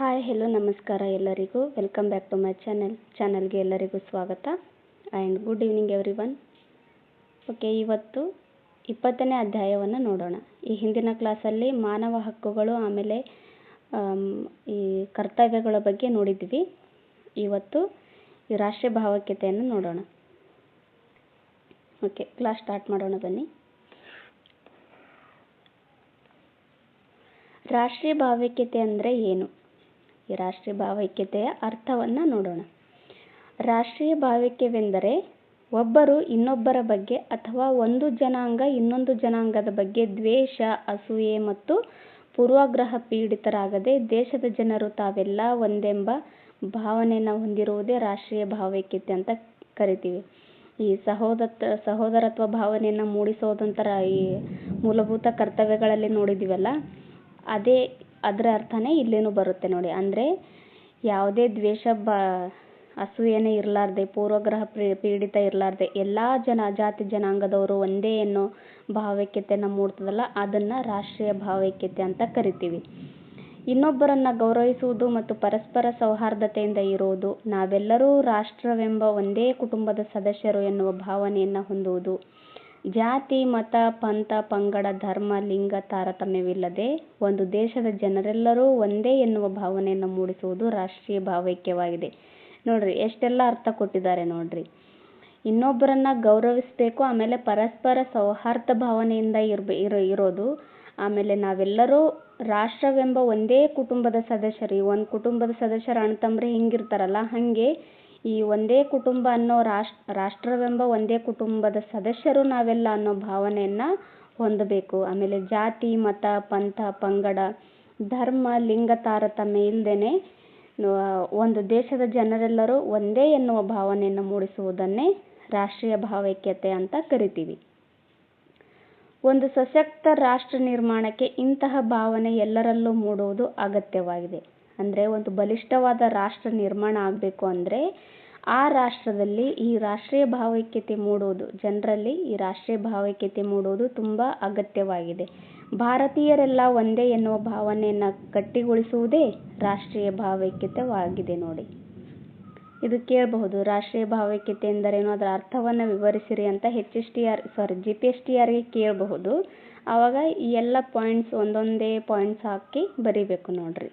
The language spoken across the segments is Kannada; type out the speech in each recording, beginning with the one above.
ಹಾಯ್ ಹೆಲೋ ನಮಸ್ಕಾರ ಎಲ್ಲರಿಗೂ. Welcome back to my channel ಚಾನಲ್ಗೆ ಎಲ್ಲರಿಗೂ ಸ್ವಾಗತ. And good evening everyone okay ಇವತ್ತು ಇಪ್ಪತ್ತನೇ ಅಧ್ಯಾಯವನ್ನು ನೋಡೋಣ. ಈ ಹಿಂದಿನ ಕ್ಲಾಸಲ್ಲಿ ಮಾನವ ಹಕ್ಕುಗಳು ಆಮೇಲೆ ಈ ಕರ್ತವ್ಯಗಳ ಬಗ್ಗೆ ನೋಡಿದ್ವಿ ಇವತ್ತು ಈ ರಾಷ್ಟ್ರೀಯ ಭಾವೈಕ್ಯತೆಯನ್ನು ನೋಡೋಣ. ಓಕೆ ಕ್ಲಾಸ್ ಸ್ಟಾರ್ಟ್ ಮಾಡೋಣ, ಬನ್ನಿ. ರಾಷ್ಟ್ರೀಯ ಭಾವೈಕ್ಯತೆ ಅಂದರೆ ಏನು? ಈ ರಾಷ್ಟ್ರೀಯ ಭಾವೈಕ್ಯತೆಯ ಅರ್ಥವನ್ನು ನೋಡೋಣ. ರಾಷ್ಟ್ರೀಯ ಭಾವೈಕ್ಯವೆಂದರೆ ಒಬ್ಬರು ಇನ್ನೊಬ್ಬರ ಬಗ್ಗೆ ಅಥವಾ ಒಂದು ಜನಾಂಗ ಇನ್ನೊಂದು ಜನಾಂಗದ ಬಗ್ಗೆ ದ್ವೇಷ, ಅಸೂಯೆ ಮತ್ತು ಪೂರ್ವಾಗ್ರಹ ಪೀಡಿತರಾಗದೆ ದೇಶದ ಜನರು ತಾವೆಲ್ಲ ಒಂದೆಂಬ ಭಾವನೆಯನ್ನು ಹೊಂದಿರುವುದೇ ರಾಷ್ಟ್ರೀಯ ಭಾವೈಕ್ಯತೆ ಅಂತ ಕರಿತೀವಿ. ಈ ಸಹೋದರ ಸಹೋದರತ್ವ ಭಾವನೆಯನ್ನು ಮೂಡಿಸೋದಂತರ ಈ ಮೂಲಭೂತ ಕರ್ತವ್ಯಗಳಲ್ಲಿ ನೋಡಿದ್ದೀವಲ್ಲ ಅದೇ ಅದರ ಅರ್ಥನೇ ಇಲ್ಲೇನೂ ಬರುತ್ತೆ ನೋಡಿ. ಅಂದರೆ ಯಾವುದೇ ದ್ವೇಷ ಬ, ಅಸೂಯೆನೇ ಇರಲಾರ್ದೆ, ಪೂರ್ವಗ್ರಹ ಪೀಡಿತ ಇರಲಾರ್ದೆ, ಎಲ್ಲ ಜನ, ಜಾತಿ ಜನಾಂಗದವರು ಒಂದೇ ಅನ್ನೋ ಭಾವೈಕ್ಯತೆಯನ್ನು ಮೂಡ್ತದಲ್ಲ ಅದನ್ನು ರಾಷ್ಟ್ರೀಯ ಭಾವೈಕ್ಯತೆ ಅಂತ ಕರಿತೀವಿ. ಇನ್ನೊಬ್ಬರನ್ನ ಗೌರವಿಸುವುದು ಮತ್ತು ಪರಸ್ಪರ ಸೌಹಾರ್ದತೆಯಿಂದ ಇರುವುದು, ನಾವೆಲ್ಲರೂ ರಾಷ್ಟ್ರವೆಂಬ ಒಂದೇ ಕುಟುಂಬದ ಸದಸ್ಯರು ಎನ್ನುವ ಭಾವನೆಯನ್ನು ಹೊಂದುವುದು. ಜಾತಿ, ಮತ, ಪಂಥ, ಪಂಗಡ, ಧರ್ಮ, ಲಿಂಗ, ತಾರತಮ್ಯವಿಲ್ಲದೆ ಒಂದು ದೇಶದ ಜನರೆಲ್ಲರೂ ಒಂದೇ ಎನ್ನುವ ಭಾವನೆಯನ್ನು ಮೂಡಿಸುವುದು ರಾಷ್ಟ್ರೀಯ ಭಾವೈಕ್ಯವಾಗಿದೆ. ನೋಡ್ರಿ, ಎಷ್ಟೆಲ್ಲ ಅರ್ಥ ಕೊಟ್ಟಿದ್ದಾರೆ ನೋಡ್ರಿ. ಇನ್ನೊಬ್ಬರನ್ನ ಗೌರವಿಸಬೇಕು, ಆಮೇಲೆ ಪರಸ್ಪರ ಸೌಹಾರ್ದ ಭಾವನೆಯಿಂದ ಇರ್ಬೆ, ಇರೋ, ಇರೋದು, ಆಮೇಲೆ ನಾವೆಲ್ಲರೂ ರಾಷ್ಟ್ರವೆಂಬ ಒಂದೇ ಕುಟುಂಬದ ಸದಸ್ಯರು, ಒಂದು ಕುಟುಂಬದ ಸದಸ್ಯರ ಅಣ್ತಂಬ್ರೆ ಹಿಂಗಿರ್ತಾರಲ್ಲ, ಹಾಗೆ ಈ ಒಂದೇ ಕುಟುಂಬ ಅನ್ನೋ ರಾಷ್ಟ್ರ, ರಾಷ್ಟ್ರವೆಂಬ ಒಂದೇ ಕುಟುಂಬದ ಸದಸ್ಯರು ನಾವೆಲ್ಲ ಅನ್ನೋ ಭಾವನೆಯನ್ನು ಹೊಂದಬೇಕು. ಆಮೇಲೆ ಜಾತಿ, ಮತ, ಪಂಥ, ಪಂಗಡ, ಧರ್ಮ, ಲಿಂಗ ತಾರತಮ್ಯ ಇಲ್ಲದೇನೆ ಒಂದು ದೇಶದ ಜನರೆಲ್ಲರೂ ಒಂದೇ ಎನ್ನುವ ಭಾವನೆಯನ್ನು ಮೂಡಿಸುವುದನ್ನೇ ರಾಷ್ಟ್ರೀಯ ಭಾವೈಕ್ಯತೆ ಅಂತ ಕರಿತೀವಿ. ಒಂದು ಸಶಕ್ತ ರಾಷ್ಟ್ರ ನಿರ್ಮಾಣಕ್ಕೆ ಇಂತಹ ಭಾವನೆ ಎಲ್ಲರಲ್ಲೂ ಮೂಡುವುದು ಅಗತ್ಯವಾಗಿದೆ. ಅಂದರೆ ಒಂದು ಬಲಿಷ್ಠವಾದ ರಾಷ್ಟ್ರ ನಿರ್ಮಾಣ ಆಗಬೇಕು ಅಂದರೆ ಆ ರಾಷ್ಟ್ರದಲ್ಲಿ ಈ ರಾಷ್ಟ್ರೀಯ ಭಾವೈಕ್ಯತೆ ಮೂಡುವುದು, ಜನರಲ್ಲಿ ಈ ರಾಷ್ಟ್ರೀಯ ಭಾವೈಕ್ಯತೆ ಮೂಡುವುದು ತುಂಬ ಅಗತ್ಯವಾಗಿದೆ. ಭಾರತೀಯರೆಲ್ಲ ಒಂದೇ ಎನ್ನುವ ಭಾವನೆಯನ್ನು ಗಟ್ಟಿಗೊಳಿಸುವುದೇ ರಾಷ್ಟ್ರೀಯ ಭಾವೈಕ್ಯತೆವಾಗಿದೆ ನೋಡಿ. ಇದು ಕೇಳಬಹುದು, ರಾಷ್ಟ್ರೀಯ ಭಾವೈಕ್ಯತೆ ಎಂದರೇನು? ಅದರ ಅರ್ಥವನ್ನು ವಿವರಿಸಿರಿ ಅಂತ H S T R sorry G P S T ಆರ್ಗೆ ಕೇಳಬಹುದು. ಆವಾಗ ಈ ಎಲ್ಲ ಪಾಯಿಂಟ್ಸ್ ಒಂದೊಂದೇ ಪಾಯಿಂಟ್ಸ್ ಹಾಕಿ ಬರಿಬೇಕು ನೋಡ್ರಿ.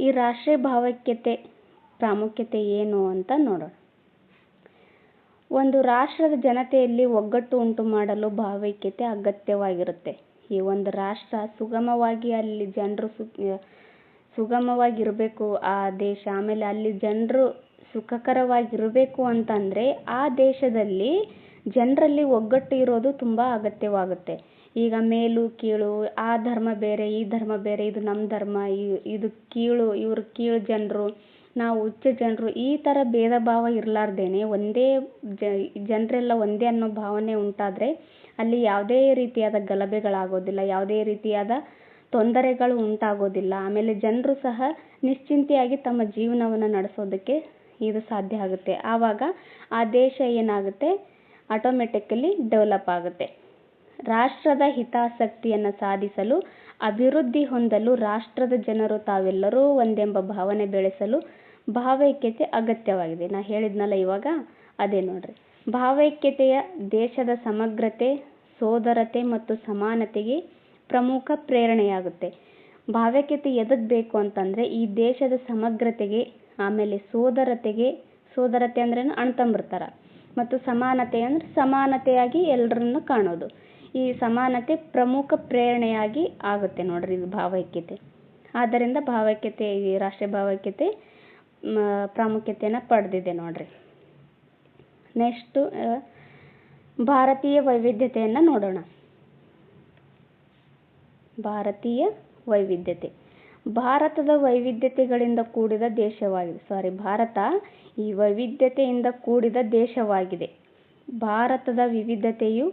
ಈ ರಾಷ್ಟ್ರೀಯ ಭಾವೈಕ್ಯತೆ ಪ್ರಾಮುಖ್ಯತೆ ಏನು ಅಂತ ನೋಡೋಣ. ಒಂದು ರಾಷ್ಟ್ರದ ಜನತೆಯಲ್ಲಿ ಒಗ್ಗಟ್ಟು ಉಂಟು ಮಾಡಲು ಭಾವೈಕ್ಯತೆ ಅಗತ್ಯವಾಗಿರುತ್ತೆ. ಈ ಒಂದು ರಾಷ್ಟ್ರ ಸುಗಮವಾಗಿ ಅಲ್ಲಿ ಜನರು ಸುಗಮವಾಗಿರಬೇಕು, ಆ ದೇಶ, ಆಮೇಲೆ ಅಲ್ಲಿ ಜನರು ಸುಖಕರವಾಗಿರಬೇಕು ಅಂತಂದರೆ ಆ ದೇಶದಲ್ಲಿ ಜನರಲ್ಲಿ ಒಗ್ಗಟ್ಟು ಇರೋದು ತುಂಬ ಅಗತ್ಯವಾಗುತ್ತೆ. ಈಗ ಮೇಲು, ಕೀಳು, ಆ ಧರ್ಮ ಬೇರೆ, ಈ ಧರ್ಮ ಬೇರೆ, ಇದು ನಮ್ಮ ಧರ್ಮ ಇದು ಕೀಳು, ಇವರು ಕೀಳು ಜನರು, ನಾವು ಉಚ್ಚ ಜನರು, ಈ ಥರ ಭೇದ ಭಾವ ಇರಲಾರ್ದೇನೆ, ಒಂದೇ ಜನರೆಲ್ಲ ಒಂದೇ ಅನ್ನೋ ಭಾವನೆ ಉಂಟಾದರೆ ಅಲ್ಲಿ ಯಾವುದೇ ರೀತಿಯಾದ ಗಲಭೆಗಳಾಗೋದಿಲ್ಲ, ಯಾವುದೇ ರೀತಿಯಾದ ತೊಂದರೆಗಳು ಉಂಟಾಗೋದಿಲ್ಲ. ಆಮೇಲೆ ಜನರು ಸಹ ನಿಶ್ಚಿಂತೆಯಾಗಿ ತಮ್ಮ ಜೀವನವನ್ನು ನಡೆಸೋದಕ್ಕೆ ಇದು ಸಾಧ್ಯ ಆಗುತ್ತೆ. ಆವಾಗ ಆ ದೇಶ ಏನಾಗುತ್ತೆ? ಆಟೋಮೆಟಿಕಲಿ ಡೆವಲಪ್ ಆಗುತ್ತೆ. ರಾಷ್ಟ್ರದ ಹಿತಾಸಕ್ತಿಯನ್ನು ಸಾಧಿಸಲು, ಅಭಿವೃದ್ಧಿ ಹೊಂದಲು ರಾಷ್ಟ್ರದ ಜನರು ತಾವೆಲ್ಲರೂ ಒಂದೆಂಬ ಭಾವನೆ ಬೆಳೆಸಲು ಭಾವೈಕ್ಯತೆ ಅಗತ್ಯವಾಗಿದೆ. ನಾ ಹೇಳಿದ್ನಲ್ಲ ಇವಾಗ, ಅದೇ ನೋಡ್ರಿ. ಭಾವೈಕ್ಯತೆಯ ದೇಶದ ಸಮಗ್ರತೆ, ಸೋದರತೆ ಮತ್ತು ಸಮಾನತೆಗೆ ಪ್ರಮುಖ ಪ್ರೇರಣೆಯಾಗುತ್ತೆ. ಭಾವೈಕ್ಯತೆ ಎದಕ್ಕೆ ಬೇಕು ಅಂತಂದರೆ, ಈ ದೇಶದ ಸಮಗ್ರತೆಗೆ, ಆಮೇಲೆ ಸೋದರತೆಗೆ, ಸೋದರತೆ ಅಂದ್ರೇನು ಅಣ್ತಂಬ್ರ ಮತ್ತು ಸಮಾನತೆ ಅಂದರೆ ಸಮಾನತೆಯಾಗಿ ಎಲ್ಲರನ್ನು ಕಾಣೋದು. ಈ ಸಮಾನತೆ ಪ್ರಮುಖ ಪ್ರೇರಣೆಯಾಗಿ ಆಗುತ್ತೆ ನೋಡ್ರಿ ಇದು ಭಾವೈಕ್ಯತೆ. ಆದ್ದರಿಂದ ಭಾವೈಕ್ಯತೆ, ಈ ರಾಷ್ಟ್ರೀಯ ಭಾವೈಕ್ಯತೆ ಪ್ರಾಮುಖ್ಯತೆಯನ್ನ ಪಡೆದಿದೆ ನೋಡ್ರಿ. ನೆಕ್ಸ್ಟು ಭಾರತೀಯ ವೈವಿಧ್ಯತೆಯನ್ನು ನೋಡೋಣ. ಭಾರತೀಯ ವೈವಿಧ್ಯತೆ. ಭಾರತದ ವೈವಿಧ್ಯತೆಗಳಿಂದ ಕೂಡಿದ ದೇಶವಾಗಿದೆ. ಸಾರಿ ಭಾರತ ಈ ವೈವಿಧ್ಯತೆಯಿಂದ ಕೂಡಿದ ದೇಶವಾಗಿದೆ. ಭಾರತದ ವಿವಿಧತೆಯು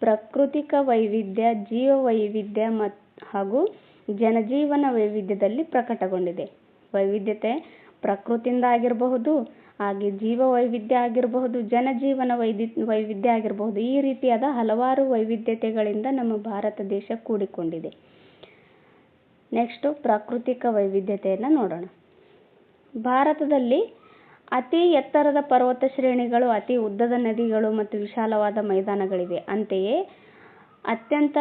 ಪ್ರಾಕೃತಿಕ ವೈವಿಧ್ಯ ಜೀವ ವೈವಿಧ್ಯ ಮತ್, ಹಾಗೂ ಜನಜೀವನ ವೈವಿಧ್ಯದಲ್ಲಿ ಪ್ರಕಟಗೊಂಡಿದೆ. ವೈವಿಧ್ಯತೆ ಪ್ರಕೃತಿಯಿಂದ ಆಗಿರಬಹುದು, ಹಾಗೆ ಜೀವ ವೈವಿಧ್ಯ ಆಗಿರಬಹುದು, ಜನಜೀವನ ವೈದಿ ವೈವಿಧ್ಯ ಆಗಿರಬಹುದು, ಈ ರೀತಿಯಾದ ಹಲವಾರು ವೈವಿಧ್ಯತೆಗಳಿಂದ ನಮ್ಮ ಭಾರತ ದೇಶ ಕೂಡಿಕೊಂಡಿದೆ. ನೆಕ್ಸ್ಟು ಪ್ರಾಕೃತಿಕ ವೈವಿಧ್ಯತೆಯನ್ನು ನೋಡೋಣ. ಭಾರತದಲ್ಲಿ ಅತಿ ಎತ್ತರದ ಪರ್ವತ ಶ್ರೇಣಿಗಳು, ಅತಿ ಉದ್ದದ ನದಿಗಳು ಮತ್ತು ವಿಶಾಲವಾದ ಮೈದಾನಗಳಿವೆ. ಅಂತೆಯೇ ಅತ್ಯಂತ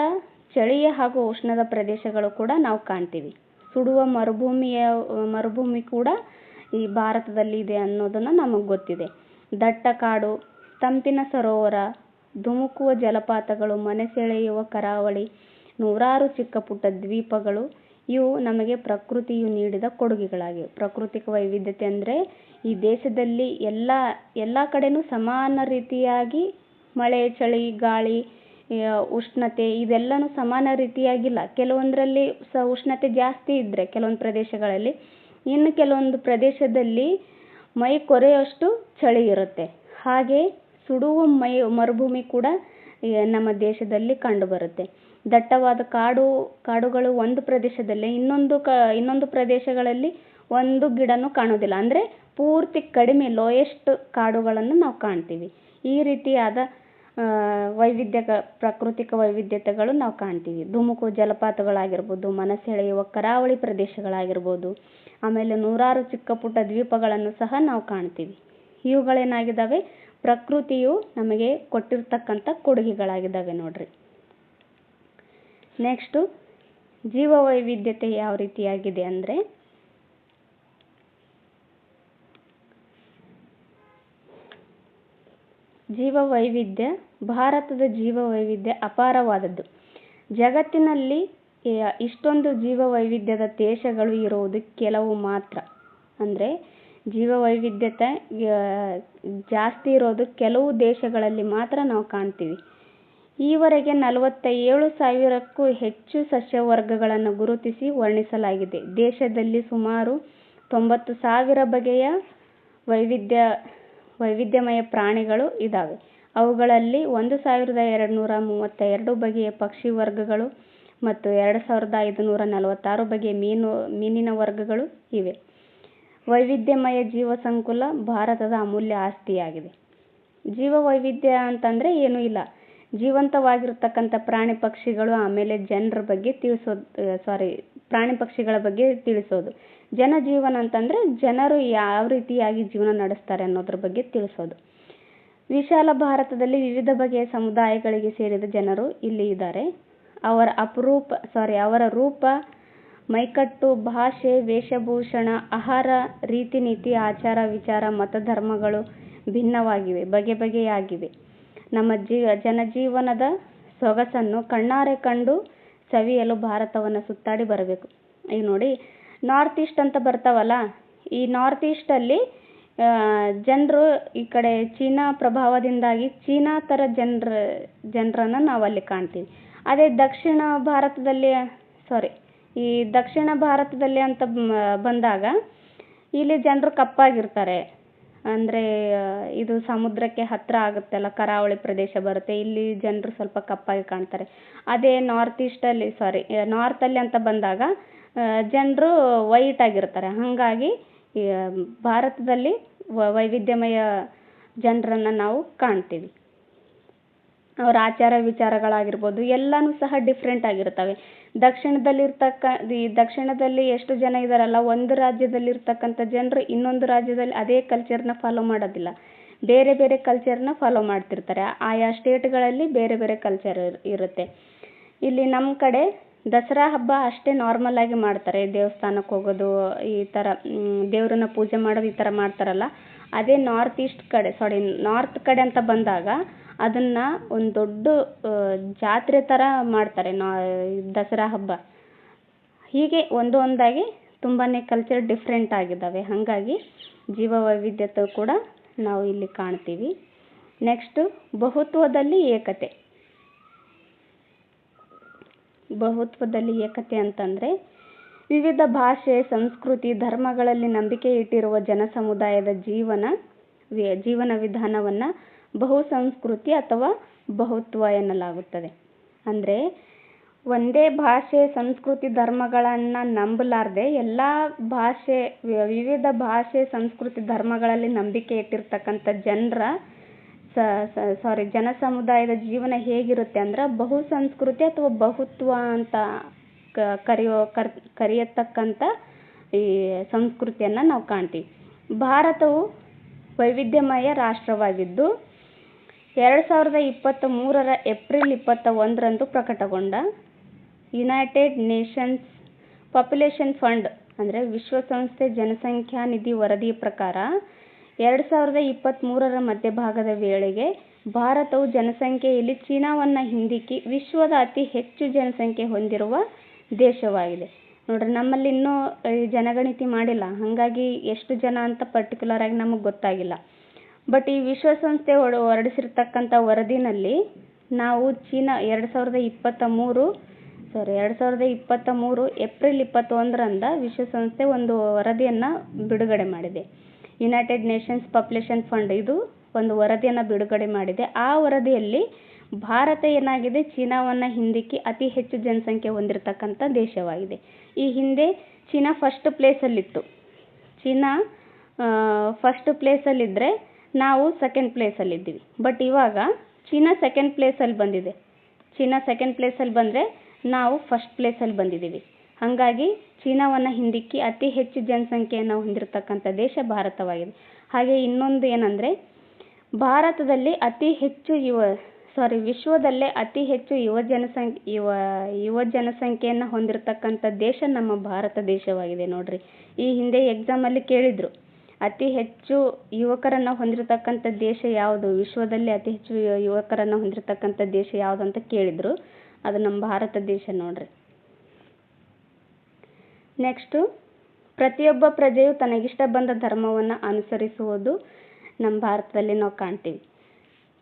ಚಳಿಯ ಹಾಗೂ ಉಷ್ಣದ ಪ್ರದೇಶಗಳು ಕೂಡ ನಾವು ಕಾಣ್ತೀವಿ. ಸುಡುವ ಮರುಭೂಮಿಯ, ಮರುಭೂಮಿ ಕೂಡ ಈ ಭಾರತದಲ್ಲಿ ಇದೆ ಅನ್ನೋದನ್ನು ನಮಗೆ ಗೊತ್ತಿದೆ. ದಟ್ಟ ಕಾಡು, ತಂಪಿನ ಸರೋವರ, ಧುಮುಕುವ ಜಲಪಾತಗಳು, ಮನೆ ಸೆಳೆಯುವ ಕರಾವಳಿ, ನೂರಾರು ಚಿಕ್ಕ ಪುಟ್ಟ ದ್ವೀಪಗಳು ಇವು ನಮಗೆ ಪ್ರಕೃತಿಯು ನೀಡಿದ ಕೊಡುಗೆಗಳಾಗಿವೆ. ಪ್ರಾಕೃತಿಕ ವೈವಿಧ್ಯತೆ ಅಂದರೆ ಈ ದೇಶದಲ್ಲಿ ಎಲ್ಲ ಎಲ್ಲ ಕಡೆನೂ ಸಮಾನ ರೀತಿಯಾಗಿ ಮಳೆ, ಚಳಿ, ಗಾಳಿ ಉಷ್ಣತೆ ಇದೆಲ್ಲನೂ ಸಮಾನ ರೀತಿಯಾಗಿಲ್ಲ. ಕೆಲವೊಂದರಲ್ಲಿ ಸ, ಉಷ್ಣತೆ ಜಾಸ್ತಿ ಇದ್ದರೆ ಕೆಲವೊಂದು ಪ್ರದೇಶಗಳಲ್ಲಿ. ಇನ್ನು ಕೆಲವೊಂದು ಪ್ರದೇಶದಲ್ಲಿ ಮೈ ಕೊರೆಯುವಷ್ಟು ಚಳಿ ಇರುತ್ತೆ. ಹಾಗೆ ಸುಡುವ ಮೈ, ಮರುಭೂಮಿ ಕೂಡ ನಮ್ಮ ದೇಶದಲ್ಲಿ ಕಂಡುಬರುತ್ತೆ ದಟ್ಟವಾದ ಕಾಡು, ಕಾಡುಗಳು ಒಂದು ಪ್ರದೇಶದಲ್ಲಿ, ಇನ್ನೊಂದು ಕ, ಇನ್ನೊಂದು ಪ್ರದೇಶಗಳಲ್ಲಿ ಒಂದು ಗಿಡನೂ ಕಾಣೋದಿಲ್ಲ. ಅಂದರೆ ಪೂರ್ತಿ ಕಡಿಮೆ ಲೋಯೆಸ್ಟ್ ಕಾಡುಗಳನ್ನು ನಾವು ಕಾಣ್ತೀವಿ. ಈ ರೀತಿಯಾದ ವೈವಿಧ್ಯ ಪ್ರಾಕೃತಿಕ ವೈವಿಧ್ಯತೆಗಳು ನಾವು ಕಾಣ್ತೀವಿ. ಧುಮುಕು ಜಲಪಾತಗಳಾಗಿರ್ಬೋದು ಮನಸೆಳೆಯುವ ಕರಾವಳಿ ಪ್ರದೇಶಗಳಾಗಿರ್ಬೋದು, ಆಮೇಲೆ ನೂರಾರು ಚಿಕ್ಕ ಪುಟ್ಟ ದ್ವೀಪಗಳನ್ನು ಸಹ ನಾವು ಕಾಣ್ತೀವಿ. ಇವುಗಳೇನಾಗಿದ್ದಾವೆ ಪ್ರಕೃತಿಯು ನಮಗೆ ಕೊಟ್ಟಿರ್ತಕ್ಕಂಥ ಕೊಡುಗೆಗಳಾಗಿದ್ದಾವೆ ನೋಡ್ರಿ. ನೆಕ್ಸ್ಟು ಜೀವವೈವಿಧ್ಯತೆ ಯಾವ ರೀತಿಯಾಗಿದೆ ಅಂದರೆ? ಜೀವ ವೈವಿಧ್ಯ ಭಾರತದ ಜೀವ ವೈವಿಧ್ಯ ಅಪಾರವಾದದ್ದು. ಜಗತ್ತಿನಲ್ಲಿ ಇಷ್ಟೊಂದು ಜೀವವೈವಿಧ್ಯದ ದೇಶಗಳು ಇರುವುದು ಕೆಲವು ಮಾತ್ರ. ಅಂದರೆ, ಜೀವವೈವಿಧ್ಯತೆ ಜಾಸ್ತಿ ಇರೋದು ಕೆಲವು ದೇಶಗಳಲ್ಲಿ ಮಾತ್ರ ನಾವು ಕಾಣ್ತೀವಿ. ಈವರೆಗೆ ನಲವತ್ತ ಏಳು ಸಾವಿರಕ್ಕೂ ಹೆಚ್ಚು ಸಸ್ಯವರ್ಗಗಳನ್ನು ಗುರುತಿಸಿ ವರ್ಣಿಸಲಾಗಿದೆ. ದೇಶದಲ್ಲಿ ಸುಮಾರು ತೊಂಬತ್ತು ಸಾವಿರ ಬಗೆಯ ವೈವಿಧ್ಯ, ವೈವಿಧ್ಯಮಯ ಪ್ರಾಣಿಗಳು ಇದ್ದಾವೆ ಅವುಗಳಲ್ಲಿ ಒಂದು ಸಾವಿರದ ಎರಡು ನೂರ ಮೂವತ್ತ ಎರಡು ಬಗೆಯ ಪಕ್ಷಿ ವರ್ಗಗಳು ಮತ್ತು ಎರಡು ಸಾವಿರದ ಐದುನೂರ ನಲವತ್ತಾರು ಬಗೆಯ ಮೀನು, ಮೀನಿನ ವರ್ಗಗಳು ಇವೆ. ವೈವಿಧ್ಯಮಯ ಜೀವ ಸಂಕುಲ ಭಾರತದ ಅಮೂಲ್ಯ ಆಸ್ತಿಯಾಗಿದೆ. ಜೀವ ವೈವಿಧ್ಯ ಅಂತಂದರೆ ಏನೂ ಇಲ್ಲ. ಜೀವಂತವಾಗಿರ್ತಕ್ಕಂಥ ಪ್ರಾಣಿ ಪಕ್ಷಿಗಳು ಆಮೇಲೆ ಜನರ ಬಗ್ಗೆ ತಿಳಿಸೋದು ಸಾರಿ ಪ್ರಾಣಿ ಪಕ್ಷಿಗಳ ಬಗ್ಗೆ ತಿಳಿಸೋದು. ಜನಜೀವನ ಅಂತಂದರೆ ಜನರು ಯಾವ ರೀತಿಯಾಗಿ ಜೀವನ ನಡೆಸ್ತಾರೆ ಅನ್ನೋದ್ರ ಬಗ್ಗೆ ತಿಳಿಸೋದು. ವಿಶಾಲ ಭಾರತದಲ್ಲಿ ವಿವಿಧ ಬಗೆಯ ಸಮುದಾಯಗಳಿಗೆ ಸೇರಿದ ಜನರು ಇಲ್ಲಿ ಇದ್ದಾರೆ. ಅವರ ಅಪರೂಪ ಸಾರಿ ಅವರ ರೂಪ, ಮೈಕಟ್ಟು, ಭಾಷೆ, ವೇಷಭೂಷಣ, ಆಹಾರ ರೀತಿ ನೀತಿ ಆಚಾರ ವಿಚಾರ, ಮತಧರ್ಮಗಳು ಭಿನ್ನವಾಗಿವೆ, ಬಗೆ ಬಗೆಯಾಗಿವೆ. ನಮ್ಮ ಜೀವ ಜನಜೀವನದ ಸೊಗಸನ್ನು ಕಣ್ಣಾರೆ ಕಂಡು ಸವಿಯಲು ಭಾರತವನ್ನು ಸುತ್ತಾಡಿ ಬರಬೇಕು. ಈಗ ನೋಡಿ ನಾರ್ತ್ ಈಸ್ಟ್ ಅಂತ ಬರ್ತಾವಲ್ಲ, ಈ ನಾರ್ತ್ ಈಸ್ಟಲ್ಲಿ ಜನರು ಈ ಕಡೆ ಚೀನಾ ಪ್ರಭಾವದಿಂದಾಗಿ ಚೀನಾ ಥರ ಜನರ, ಜನರನ್ನು ನಾವು ಅಲ್ಲಿ ಕಾಣ್ತೀವಿ. ಅದೇ ದಕ್ಷಿಣ ಭಾರತದಲ್ಲಿ ಸಾರಿ ಈ ದಕ್ಷಿಣ ಭಾರತದಲ್ಲಿ ಅಂತ ಬಂದಾಗ, ಇಲ್ಲಿ ಜನರು ಕಪ್ಪಾಗಿರ್ತಾರೆ. ಅಂದರೆ ಇದು ಸಮುದ್ರಕ್ಕೆ ಹತ್ತಿರ ಆಗುತ್ತಲ್ಲ, ಕರಾವಳಿ ಪ್ರದೇಶ ಬರುತ್ತೆ, ಇಲ್ಲಿ ಜನರು ಸ್ವಲ್ಪ ಕಪ್ಪಾಗಿ ಕಾಣ್ತಾರೆ. ಅದೇ ನಾರ್ತ್ ಈಸ್ಟಲ್ಲಿ ಸಾರಿ ನಾರ್ತಲ್ಲಿ ಅಂತ ಬಂದಾಗ ಜನರು ವೈಟ್ ಆಗಿರ್ತಾರೆ. ಹಾಗಾಗಿ ಭಾರತದಲ್ಲಿ ವೈವಿಧ್ಯಮಯ ಜನರನ್ನು ನಾವು ಕಾಣ್ತೀವಿ. ಅವರ ಆಚಾರ ವಿಚಾರಗಳಾಗಿರ್ಬೋದು, ಎಲ್ಲನೂ ಸಹ ಡಿಫ್ರೆಂಟ್ ಆಗಿರ್ತವೆ. ದಕ್ಷಿಣದಲ್ಲಿರ್ತಕ್ಕ, ಈ ದಕ್ಷಿಣದಲ್ಲಿ ಎಷ್ಟು ಜನ ಇದ್ದಾರಲ್ಲ ಒಂದು ರಾಜ್ಯದಲ್ಲಿ ಇರ್ತಕ್ಕಂಥ ಜನರು ಇನ್ನೊಂದು ರಾಜ್ಯದಲ್ಲಿ ಅದೇ ಕಲ್ಚರ್ನ ಫಾಲೋ ಮಾಡೋದಿಲ್ಲ. ಬೇರೆ ಬೇರೆ ಕಲ್ಚರ್ನ ಫಾಲೋ ಮಾಡ್ತಿರ್ತಾರೆ. ಆಯಾ ಸ್ಟೇಟ್ಗಳಲ್ಲಿ ಬೇರೆ ಬೇರೆ ಕಲ್ಚರ್ ಇರುತ್ತೆ. ಇಲ್ಲಿ ನಮ್ಮ ಕಡೆ ದಸರಾ ಹಬ್ಬ ಅಷ್ಟೇ ನಾರ್ಮಲ್ ಆಗಿ ಮಾಡ್ತಾರೆ. ದೇವಸ್ಥಾನಕ್ಕೆ ಹೋಗೋದು, ಈ ಥರ ದೇವ್ರನ್ನ ಪೂಜೆ ಮಾಡೋದು ಈ ಥರ ಮಾಡ್ತಾರಲ್ಲ. ಅದೇ ನಾರ್ತ್ ಈಸ್ಟ್ ಕಡೆ ಸಾರಿ ನಾರ್ತ್ ಕಡೆ ಅಂತ ಬಂದಾಗ ಅದನ್ನು ಒಂದು ದೊಡ್ಡ ಜಾತ್ರೆ ಥರ ಮಾಡ್ತಾರೆ ನಾ, ದಸರಾ ಹಬ್ಬ. ಹೀಗೆ ಒಂದು ಒಂದಾಗಿ ತುಂಬಾ ಕಲ್ಚರ್ ಡಿಫ್ರೆಂಟ್ ಆಗಿದ್ದಾವೆ ಹಾಗಾಗಿ ಜೀವ ವೈವಿಧ್ಯತೆ ಕೂಡ ನಾವು ಇಲ್ಲಿ ಕಾಣ್ತೀವಿ. ನೆಕ್ಸ್ಟು ಬಹುತ್ವದಲ್ಲಿ ಏಕತೆ. ಬಹುತ್ವದಲ್ಲಿ ಏಕತೆ ಅಂತಂದರೆ ವಿವಿಧ ಭಾಷೆ, ಸಂಸ್ಕೃತಿ, ಧರ್ಮಗಳಲ್ಲಿ ನಂಬಿಕೆ ಇಟ್ಟಿರುವ ಜನ ಸಮುದಾಯದ ಜೀವನ ಜೀವನ ವಿಧಾನವನ್ನು ಬಹುಸಂಸ್ಕೃತಿ ಅಥವಾ ಬಹುತ್ವ ಎನ್ನಲಾಗುತ್ತದೆ. ಅಂದರೆ ಒಂದೇ ಭಾಷೆ ಸಂಸ್ಕೃತಿ ಧರ್ಮಗಳನ್ನು ನಂಬಲಾರದೆ ಎಲ್ಲ ಭಾಷೆ, ವಿವಿಧ ಭಾಷೆ ಸಂಸ್ಕೃತಿ ಧರ್ಮಗಳಲ್ಲಿ ನಂಬಿಕೆ ಇಟ್ಟಿರ್ತಕ್ಕಂಥ ಜನರ ಸಾರಿ ಜನ ಸಮುದಾಯದ ಜೀವನ ಹೇಗಿರುತ್ತೆ ಅಂದ್ರೆ ಬಹು ಸಂಸ್ಕೃತಿ ಅಥವಾ ಬಹುತ್ವ ಅಂತ ಕರೆಯೋ, ಕರ್, ಕರೆಯತಕ್ಕಂಥ ಈ ಸಂಸ್ಕೃತಿಯನ್ನು ನಾವು ಕಾಣ್ತೀವಿ. ಭಾರತವು ವೈವಿಧ್ಯಮಯ ರಾಷ್ಟ್ರವಾಗಿದ್ದು ಎರಡು ಸಾವಿರದ ಇಪ್ಪತ್ತ ಮೂರರ ಏಪ್ರಿಲ್ ಇಪ್ಪತ್ತ ಒಂದರಂದು ಪ್ರಕಟಗೊಂಡ ಯುನೈಟೆಡ್ ನೇಷನ್ಸ್ ಪಾಪ್ಯುಲೇಷನ್ ಫಂಡ್, ಅಂದರೆ ವಿಶ್ವಸಂಸ್ಥೆ ಜನಸಂಖ್ಯಾ ನಿಧಿ ವರದಿ ಪ್ರಕಾರ ಎರಡು ಸಾವಿರದ ಇಪ್ಪತ್ತ್ಮೂರರ ಮಧ್ಯಭಾಗದ ವೇಳೆಗೆ ಭಾರತವು ಜನಸಂಖ್ಯೆಯಲ್ಲಿ ಚೀನಾವನ್ನು ಹಿಂದಿಕ್ಕಿ ವಿಶ್ವದ ಅತಿ ಹೆಚ್ಚು ಜನಸಂಖ್ಯೆ ಹೊಂದಿರುವ ದೇಶವಾಗಿದೆ. ನೋಡ್ರಿ, ನಮ್ಮಲ್ಲಿ ಇನ್ನೂ ಜನಗಣತಿ ಮಾಡಿಲ್ಲ. ಹಾಗಾಗಿ ಎಷ್ಟು ಜನ ಅಂತ ಪರ್ಟಿಕ್ಯುಲರ್ ಆಗಿ ನಮಗೆ ಗೊತ್ತಾಗಿಲ್ಲ. ಬಟ್ ಈ ವಿಶ್ವಸಂಸ್ಥೆ ಹೊರ ಹೊರಡಿಸಿರ್ತಕ್ಕಂಥ ವರದಿನಲ್ಲಿ ನಾವು ಚೀನಾ ಎರಡು ಸಾವಿರದ ಇಪ್ಪತ್ತ ಮೂರು ಸಾರಿ ಎರಡು ಸಾವಿರದ ಇಪ್ಪತ್ತ ಮೂರು ಏಪ್ರಿಲ್ ಇಪ್ಪತ್ತೊಂದರಂದ ವಿಶ್ವಸಂಸ್ಥೆ ಒಂದು ವರದಿಯನ್ನು ಬಿಡುಗಡೆ ಮಾಡಿದೆ. ಯುನೈಟೆಡ್ ನೇಷನ್ಸ್ ಪಾಪ್ಯುಲೇಷನ್ ಫಂಡ್ ಇದು ಒಂದು ವರದಿಯನ್ನು ಬಿಡುಗಡೆ ಮಾಡಿದೆ. ಆ ವರದಿಯಲ್ಲಿ ಭಾರತ ಏನಾಗಿದೆ? ಚೀನಾವನ್ನು ಹಿಂದಿಕ್ಕಿ ಅತಿ ಹೆಚ್ಚು ಜನಸಂಖ್ಯೆ ಹೊಂದಿರತಕ್ಕಂಥ ದೇಶವಾಗಿದೆ. ಈ ಹಿಂದೆ ಚೀನಾ ಫಸ್ಟ್ ಪ್ಲೇಸಲ್ಲಿತ್ತು ಚೀನಾ ಫಸ್ಟ್ ಪ್ಲೇಸಲ್ಲಿದ್ದರೆ ನಾವು ಸೆಕೆಂಡ್ ಪ್ಲೇಸಲ್ಲಿದ್ದೀವಿ ಬಟ್ ಇವಾಗ ಚೀನಾ ಸೆಕೆಂಡ್ ಪ್ಲೇಸಲ್ಲಿ ಬಂದಿದೆ. ಚೀನಾ ಸೆಕೆಂಡ್ ಪ್ಲೇಸಲ್ಲಿ ಬಂದರೆ ನಾವು ಫಸ್ಟ್ ಪ್ಲೇಸಲ್ಲಿ ಬಂದಿದ್ದೀವಿ. ಹಾಗಾಗಿ ಚೀನಾವನ್ನು ಹಿಂದಿಕ್ಕಿ ಅತಿ ಹೆಚ್ಚು ಜನಸಂಖ್ಯೆಯನ್ನು ಹೊಂದಿರತಕ್ಕಂಥ ದೇಶ ಭಾರತವಾಗಿದೆ. ಹಾಗೆ ಇನ್ನೊಂದು ಏನಂದರೆ, ಭಾರತದಲ್ಲಿ ಅತಿ ಹೆಚ್ಚು ಯುವ ಸಾರಿ ವಿಶ್ವದಲ್ಲೇ ಅತಿ ಹೆಚ್ಚು ಯುವ ಜನಸಂಖ್ಯೆ, ಯುವ ಯುವ ಜನಸಂಖ್ಯೆಯನ್ನು ಹೊಂದಿರತಕ್ಕಂಥ ದೇಶ ನಮ್ಮ ಭಾರತ ದೇಶವಾಗಿದೆ ನೋಡಿರಿ. ಈ ಹಿಂದೆ ಎಕ್ಸಾಮಲ್ಲಿ ಕೇಳಿದರು. ಅತಿ ಹೆಚ್ಚು ಯುವಕರನ್ನು ಹೊಂದಿರತಕ್ಕಂಥ ದೇಶ ಯಾವುದು? ವಿಶ್ವದಲ್ಲಿ ಅತಿ ಹೆಚ್ಚು ಯುವಕರನ್ನು ಹೊಂದಿರತಕ್ಕಂಥ ದೇಶ ಯಾವುದು ಅಂತ ಕೇಳಿದರು. ಅದು ನಮ್ಮ ಭಾರತ ದೇಶ ನೋಡ್ರಿ. ನೆಕ್ಸ್ಟು ಪ್ರತಿಯೊಬ್ಬ ಪ್ರಜೆಯು ತನಗಿಷ್ಟ ಬಂದ ಧರ್ಮವನ್ನು ಅನುಸರಿಸುವುದು ನಮ್ಮ ಭಾರತದಲ್ಲಿ ನಾವು ಕಾಣ್ತೀವಿ.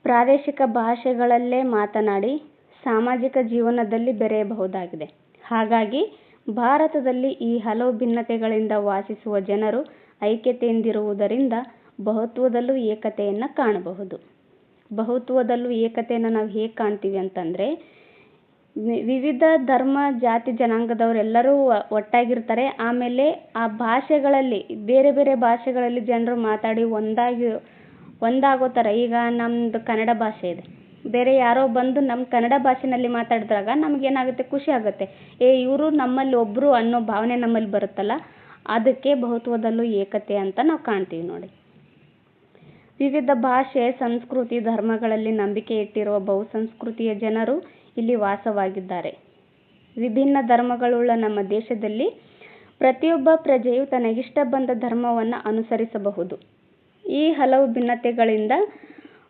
ಪ್ರಾದೇಶಿಕ ಭಾಷೆಗಳಲ್ಲೇ ಮಾತನಾಡಿ ಸಾಮಾಜಿಕ ಜೀವನದಲ್ಲಿ ಬೆರೆಯಬಹುದಾಗಿದೆ. ಹಾಗಾಗಿ ಭಾರತದಲ್ಲಿ ಈ ಹಲವು ಭಿನ್ನತೆಗಳಿಂದ ವಾಸಿಸುವ ಜನರು ಐಕ್ಯತೆಯಿಂದಿರುವುದರಿಂದ ಬಹುತ್ವದಲ್ಲೂ ಏಕತೆಯನ್ನು ಕಾಣಬಹುದು. ಬಹುತ್ವದಲ್ಲೂ ಏಕತೆಯನ್ನು ನಾವು ಹೇಗೆ ಕಾಣ್ತೀವಿ ಅಂತಂದರೆ ವಿವಿಧ ಧರ್ಮ, ಜಾತಿ, ಜನಾಂಗದವರೆಲ್ಲರೂ ಒಟ್ಟಾಗಿರ್ತಾರೆ. ಆಮೇಲೆ ಆ ಭಾಷೆಗಳಲ್ಲಿ, ಬೇರೆ ಬೇರೆ ಭಾಷೆಗಳಲ್ಲಿ ಜನರು ಮಾತಾಡಿ ಒಂದಾಗಿ, ಒಂದಾಗೋ ಥರ ಈಗ ನಮ್ಮದು ಕನ್ನಡ ಭಾಷೆ ಇದೆ. ಬೇರೆ ಯಾರೋ ಬಂದು ನಮ್ಮ ಕನ್ನಡ ಭಾಷೆನಲ್ಲಿ ಮಾತಾಡಿದಾಗ ನಮಗೇನಾಗುತ್ತೆ, ಖುಷಿ ಆಗುತ್ತೆ. ಏ, ಇವರು ನಮ್ಮಲ್ಲಿ ಒಬ್ಬರು ಅನ್ನೋ ಭಾವನೆ ನಮ್ಮಲ್ಲಿ ಬರುತ್ತಲ್ಲ ಅದಕ್ಕೆ ಬಹುತ್ವದಲ್ಲೂ ಏಕತೆ ಅಂತ ನಾವು ಕಾಣ್ತೀವಿ ನೋಡಿ. ವಿವಿಧ ಭಾಷೆ, ಸಂಸ್ಕೃತಿ, ಧರ್ಮಗಳಲ್ಲಿ ನಂಬಿಕೆ ಇಟ್ಟಿರುವ ಬಹುಸಂಸ್ಕೃತಿಯ ಜನರು ಇಲ್ಲಿ ವಾಸವಾಗಿದ್ದಾರೆ. ವಿಭಿನ್ನ ಧರ್ಮಗಳುಳ್ಳ ನಮ್ಮ ದೇಶದಲ್ಲಿ ಪ್ರತಿಯೊಬ್ಬ ಪ್ರಜೆಯು ತನಗಿಷ್ಟ ಬಂದ ಧರ್ಮವನ್ನು ಅನುಸರಿಸಬಹುದು. ಈ ಹಲವು ಭಿನ್ನತೆಗಳಿಂದ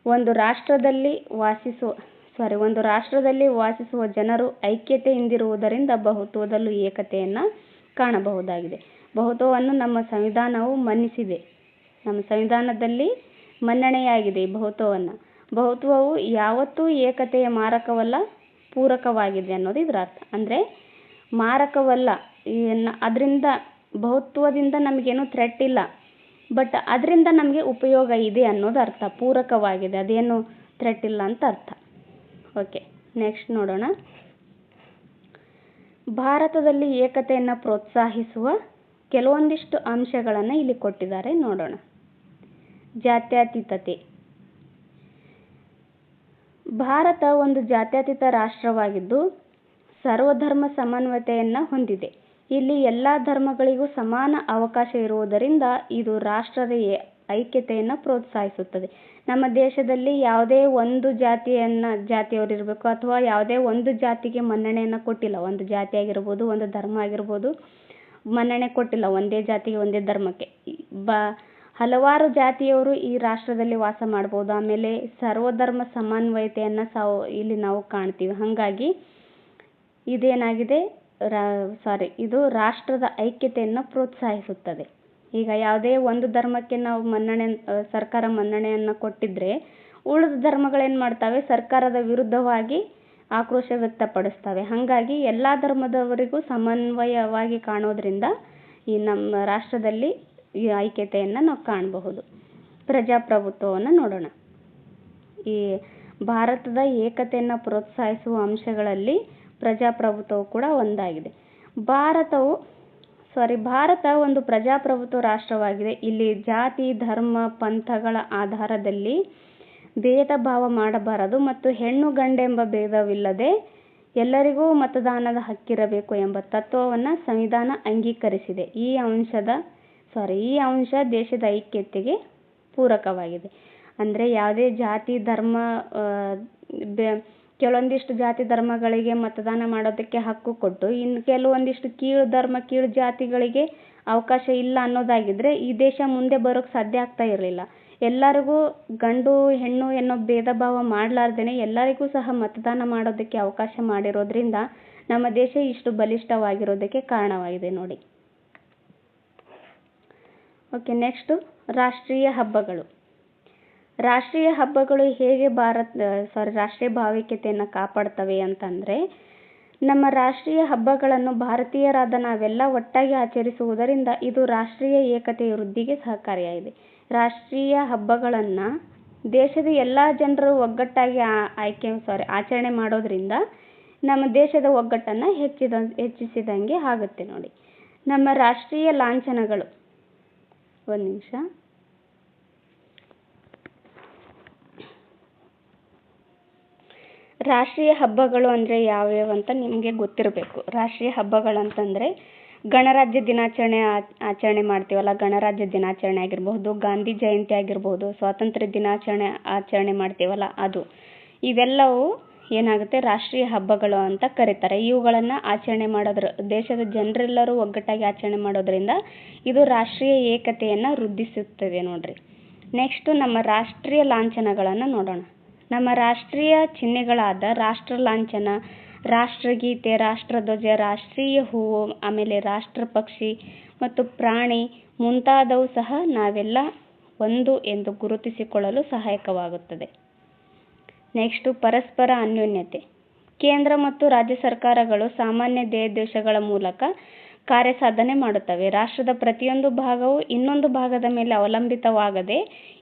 ಒಂದು ರಾಷ್ಟ್ರದಲ್ಲಿ ವಾಸಿಸುವ ಸಾರಿ ಒಂದು ರಾಷ್ಟ್ರದಲ್ಲಿ ವಾಸಿಸುವ ಜನರು ಐಕ್ಯತೆಯಿಂದಿರುವುದರಿಂದ ಬಹುತ್ವದಲ್ಲೂ ಏಕತೆಯನ್ನು ಕಾಣಬಹುದಾಗಿದೆ. ಬಹುತ್ವವನ್ನು ನಮ್ಮ ಸಂವಿಧಾನವು ಮನ್ನಿಸಿದೆ. ನಮ್ಮ ಸಂವಿಧಾನದಲ್ಲಿ ಮನ್ನಣೆಯಾಗಿದೆ ಈ ಬಹುತ್ವವನ್ನು ಬಹುತ್ವವು ಯಾವತ್ತೂ ಏಕತೆಯ ಮಾರಕವಲ್ಲ, ಪೂರಕವಾಗಿದೆ ಅನ್ನೋದು ಇದರ ಅರ್ಥ. ಅಂದರೆ ಮಾರಕವಲ್ಲ ಅದರಿಂದ ಬಹುತ್ವದಿಂದ ನಮಗೇನು ಥ್ರೆಟ್ ಇಲ್ಲ ಬಟ್ ಅದರಿಂದ ನಮಗೆ ಉಪಯೋಗ ಇದೆ ಅನ್ನೋದು ಅರ್ಥ. ಪೂರಕವಾಗಿದೆ, ಅದೇನು ಥ್ರೆಟ್ ಇಲ್ಲ ಅಂತ ಅರ್ಥ. ಓಕೆ ನೆಕ್ಸ್ಟ್ ನೋಡೋಣ. ಭಾರತದಲ್ಲಿ ಏಕತೆಯನ್ನು ಪ್ರೋತ್ಸಾಹಿಸುವ ಕೆಲವೊಂದಿಷ್ಟು ಅಂಶಗಳನ್ನು ಇಲ್ಲಿ ಕೊಟ್ಟಿದ್ದಾರೆ, ನೋಡೋಣ. ಜಾತ್ಯತೀತತೆ. ಭಾರತ ಒಂದು ಜಾತ್ಯತೀತ ರಾಷ್ಟ್ರವಾಗಿದ್ದು, ಸರ್ವಧರ್ಮ ಸಮನ್ವಯತೆಯನ್ನು ಹೊಂದಿದೆ. ಇಲ್ಲಿ ಎಲ್ಲ ಧರ್ಮಗಳಿಗೂ ಸಮಾನ ಅವಕಾಶ ಇರುವುದರಿಂದ ಇದು ರಾಷ್ಟ್ರದ ಐಕ್ಯತೆಯನ್ನು ಪ್ರೋತ್ಸಾಹಿಸುತ್ತದೆ. ನಮ್ಮ ದೇಶದಲ್ಲಿ ಯಾವುದೇ ಒಂದು ಜಾತಿಯನ್ನು ಜಾತಿಯವರಿರಬೇಕು ಅಥವಾ ಯಾವುದೇ ಒಂದು ಜಾತಿಗೆ ಮನ್ನಣೆಯನ್ನು ಕೊಟ್ಟಿಲ್ಲ. ಒಂದು ಜಾತಿ ಆಗಿರ್ಬೋದು, ಒಂದು ಧರ್ಮ ಆಗಿರ್ಬೋದು ಮನ್ನಣೆ ಕೊಟ್ಟಿಲ್ಲ, ಒಂದೇ ಜಾತಿಗೆ ಒಂದೇ ಧರ್ಮಕ್ಕೆ. ಬ, ಹಲವಾರು ಜಾತಿಯವರು ಈ ರಾಷ್ಟ್ರದಲ್ಲಿ ವಾಸ ಮಾಡ್ಬೋದು. ಆಮೇಲೆ ಸರ್ವಧರ್ಮ ಸಮನ್ವಯತೆಯನ್ನು ಸಾವು, ಇಲ್ಲಿ ನಾವು ಕಾಣ್ತೀವಿ. ಹಾಗಾಗಿ ಇದೇನಾಗಿದೆ? ರಾ ಸಾರಿ ಇದು ರಾಷ್ಟ್ರದ ಐಕ್ಯತೆಯನ್ನು ಪ್ರೋತ್ಸಾಹಿಸುತ್ತದೆ. ಈಗ ಯಾವುದೇ ಒಂದು ಧರ್ಮಕ್ಕೆ ನಾವು ಮನ್ನಣೆ, ಸರ್ಕಾರ ಮನ್ನಣೆಯನ್ನು ಕೊಟ್ಟಿದ್ದರೆ ಉಳಿದ ಧರ್ಮಗಳೇನು ಮಾಡ್ತವೆ? ಸರ್ಕಾರದ ವಿರುದ್ಧವಾಗಿ ಆಕ್ರೋಶ ವ್ಯಕ್ತಪಡಿಸ್ತವೆ. ಹಾಗಾಗಿ ಎಲ್ಲ ಧರ್ಮದವರಿಗೂ ಸಮನ್ವಯವಾಗಿ ಕಾಣೋದರಿಂದ ಈ ನಮ್ಮ ರಾಷ್ಟ್ರದಲ್ಲಿ ಈ ಐಕ್ಯತೆಯನ್ನು ನಾವು ಕಾಣಬಹುದು. ಪ್ರಜಾಪ್ರಭುತ್ವವನ್ನು ನೋಡೋಣ. ಈ ಭಾರತದ ಏಕತೆಯನ್ನು ಪ್ರೋತ್ಸಾಹಿಸುವ ಅಂಶಗಳಲ್ಲಿ ಪ್ರಜಾಪ್ರಭುತ್ವವು ಕೂಡ ಒಂದಾಗಿದೆ. ಭಾರತವು ಸಾರಿ ಭಾರತ ಒಂದು ಪ್ರಜಾಪ್ರಭುತ್ವ ರಾಷ್ಟ್ರವಾಗಿದೆ. ಇಲ್ಲಿ ಜಾತಿ, ಧರ್ಮ, ಪಂಥಗಳ ಆಧಾರದಲ್ಲಿ ಭೇದ ಭಾವ ಮಾಡಬಾರದು ಮತ್ತು ಹೆಣ್ಣು ಗಂಡೆಂಬ ಭೇದವಿಲ್ಲದೆ ಎಲ್ಲರಿಗೂ ಮತದಾನದ ಹಕ್ಕಿರಬೇಕು ಎಂಬ ತತ್ವವನ್ನು ಸಂವಿಧಾನ ಅಂಗೀಕರಿಸಿದೆ. ಈ ಅಂಶದ ಸಾರಿ ಈ ಅಂಶ ದೇಶದ ಐಕ್ಯತೆಗೆ ಪೂರಕವಾಗಿದೆ. ಅಂದರೆ ಯಾವುದೇ ಜಾತಿ, ಧರ್ಮ ಕೆಲವೊಂದಿಷ್ಟು ಜಾತಿ ಧರ್ಮಗಳಿಗೆ ಮತದಾನ ಮಾಡೋದಕ್ಕೆ ಹಕ್ಕು ಕೊಟ್ಟು ಇನ್ನು ಕೆಲವೊಂದಿಷ್ಟು ಕೀಳು ಧರ್ಮ, ಕೀಳು ಜಾತಿಗಳಿಗೆ ಅವಕಾಶ ಇಲ್ಲ ಅನ್ನೋದಾಗಿದ್ದರೆ ಈ ದೇಶ ಮುಂದೆ ಬರೋಕ್ಕೆ ಸಾಧ್ಯ ಆಗ್ತಾ ಇರಲಿಲ್ಲ. ಎಲ್ಲರಿಗೂ ಗಂಡು, ಹೆಣ್ಣು ಎನ್ನೋ ಭೇದ ಭಾವ ಮಾಡಲಾರ್ದೇನೆ ಎಲ್ಲರಿಗೂ ಸಹ ಮತದಾನ ಮಾಡೋದಕ್ಕೆ ಅವಕಾಶ ಮಾಡಿರೋದ್ರಿಂದ ನಮ್ಮ ದೇಶ ಇಷ್ಟು ಬಲಿಷ್ಠವಾಗಿರೋದಕ್ಕೆ ಕಾರಣವಾಗಿದೆ ನೋಡಿ. ಓಕೆ ನೆಕ್ಸ್ಟು ರಾಷ್ಟ್ರೀಯ ಹಬ್ಬಗಳು. ರಾಷ್ಟ್ರೀಯ ಹಬ್ಬಗಳು ಹೇಗೆ ಭಾರತ ಸಾರಿ ರಾಷ್ಟ್ರೀಯ ಭಾವೈಕ್ಯತೆಯನ್ನು ಕಾಪಾಡ್ತವೆ ಅಂತಂದರೆ, ನಮ್ಮ ರಾಷ್ಟ್ರೀಯ ಹಬ್ಬಗಳನ್ನು ಭಾರತೀಯರಾದ ನಾವೆಲ್ಲ ಒಟ್ಟಾಗಿ ಆಚರಿಸುವುದರಿಂದ ಇದು ರಾಷ್ಟ್ರೀಯ ಏಕತೆಯ ವೃದ್ಧಿಗೆ ಸಹಕಾರಿಯಾಗಿದೆ. ರಾಷ್ಟ್ರೀಯ ಹಬ್ಬಗಳನ್ನು ದೇಶದ ಎಲ್ಲ ಜನರು ಒಗ್ಗಟ್ಟಾಗಿ ಆಯ್ಕೆ ಸಾರಿ ಆಚರಣೆ ಮಾಡೋದ್ರಿಂದ ನಮ್ಮ ದೇಶದ ಒಗ್ಗಟ್ಟನ್ನು ಹೆಚ್ಚಿದ, ಹೆಚ್ಚಿಸಿದಂಗೆ ಆಗುತ್ತೆ ನೋಡಿ. ನಮ್ಮ ರಾಷ್ಟ್ರೀಯ ಲಾಂಛನಗಳು. ಒಂದು ನಿಮಿಷ. ರಾಷ್ಟ್ರೀಯ ಹಬ್ಬಗಳು ಅಂದರೆ ಯಾವ್ಯಾವು ಅಂತ ನಿಮಗೆ ಗೊತ್ತಿರಬೇಕು. ರಾಷ್ಟ್ರೀಯ ಹಬ್ಬಗಳು ಅಂತಂದರೆ ಗಣರಾಜ್ಯ ದಿನಾಚರಣೆ ಆಚರಣೆ ಮಾಡ್ತೀವಲ್ಲ, ಗಣರಾಜ್ಯ ದಿನಾಚರಣೆ ಆಗಿರಬಹುದು, ಗಾಂಧಿ ಜಯಂತಿ ಆಗಿರಬಹುದು, ಸ್ವಾತಂತ್ರ್ಯ ದಿನಾಚರಣೆ ಆಚರಣೆ ಮಾಡ್ತೀವಲ್ಲ ಅದು. ಇವೆಲ್ಲವೂ ಏನಾಗುತ್ತೆ? ರಾಷ್ಟ್ರೀಯ ಹಬ್ಬಗಳು ಅಂತ ಕರೀತಾರೆ. ಇವುಗಳನ್ನು ಆಚರಣೆ ಮಾಡೋದ್ರ, ದೇಶದ ಜನರೆಲ್ಲರೂ ಒಗ್ಗಟ್ಟಾಗಿ ಆಚರಣೆ ಮಾಡೋದ್ರಿಂದ ಇದು ರಾಷ್ಟ್ರೀಯ ಏಕತೆಯನ್ನು ವೃದ್ಧಿಸುತ್ತದೆ ನೋಡ್ರಿ. ನೆಕ್ಸ್ಟು ನಮ್ಮ ರಾಷ್ಟ್ರೀಯ ಲಾಂಛನಗಳನ್ನು ನೋಡೋಣ. ನಮ್ಮ ರಾಷ್ಟ್ರೀಯ ಚಿಹ್ನೆಗಳಾದ ರಾಷ್ಟ್ರ ಲಾಂಛನ ರಾಷ್ಟ್ರಗೀತೆ, ರಾಷ್ಟ್ರಧ್ವಜ, ರಾಷ್ಟ್ರೀಯ ಹೂವು, ಆಮೇಲೆ ರಾಷ್ಟ್ರ ಪಕ್ಷಿ ಮತ್ತು ಪ್ರಾಣಿ ಮುಂತಾದವು ಸಹ ನಾವೆಲ್ಲ ಒಂದು ಎಂದು ಗುರುತಿಸಿಕೊಳ್ಳಲು ಸಹಾಯಕವಾಗುತ್ತದೆ. ನೆಕ್ಸ್ಟು ಪರಸ್ಪರ ಅನ್ಯೋನ್ಯತೆ. ಕೇಂದ್ರ ಮತ್ತು ರಾಜ್ಯ ಸರ್ಕಾರಗಳು ಸಾಮಾನ್ಯ ದೇಶಗಳ ಮೂಲಕ ಕಾರ್ಯಸಾಧನೆ ಮಾಡುತ್ತವೆ. ರಾಷ್ಟ್ರದ ಪ್ರತಿಯೊಂದು ಭಾಗವು ಇನ್ನೊಂದು ಭಾಗದ ಮೇಲೆ ಅವಲಂಬಿತವಾಗದೆ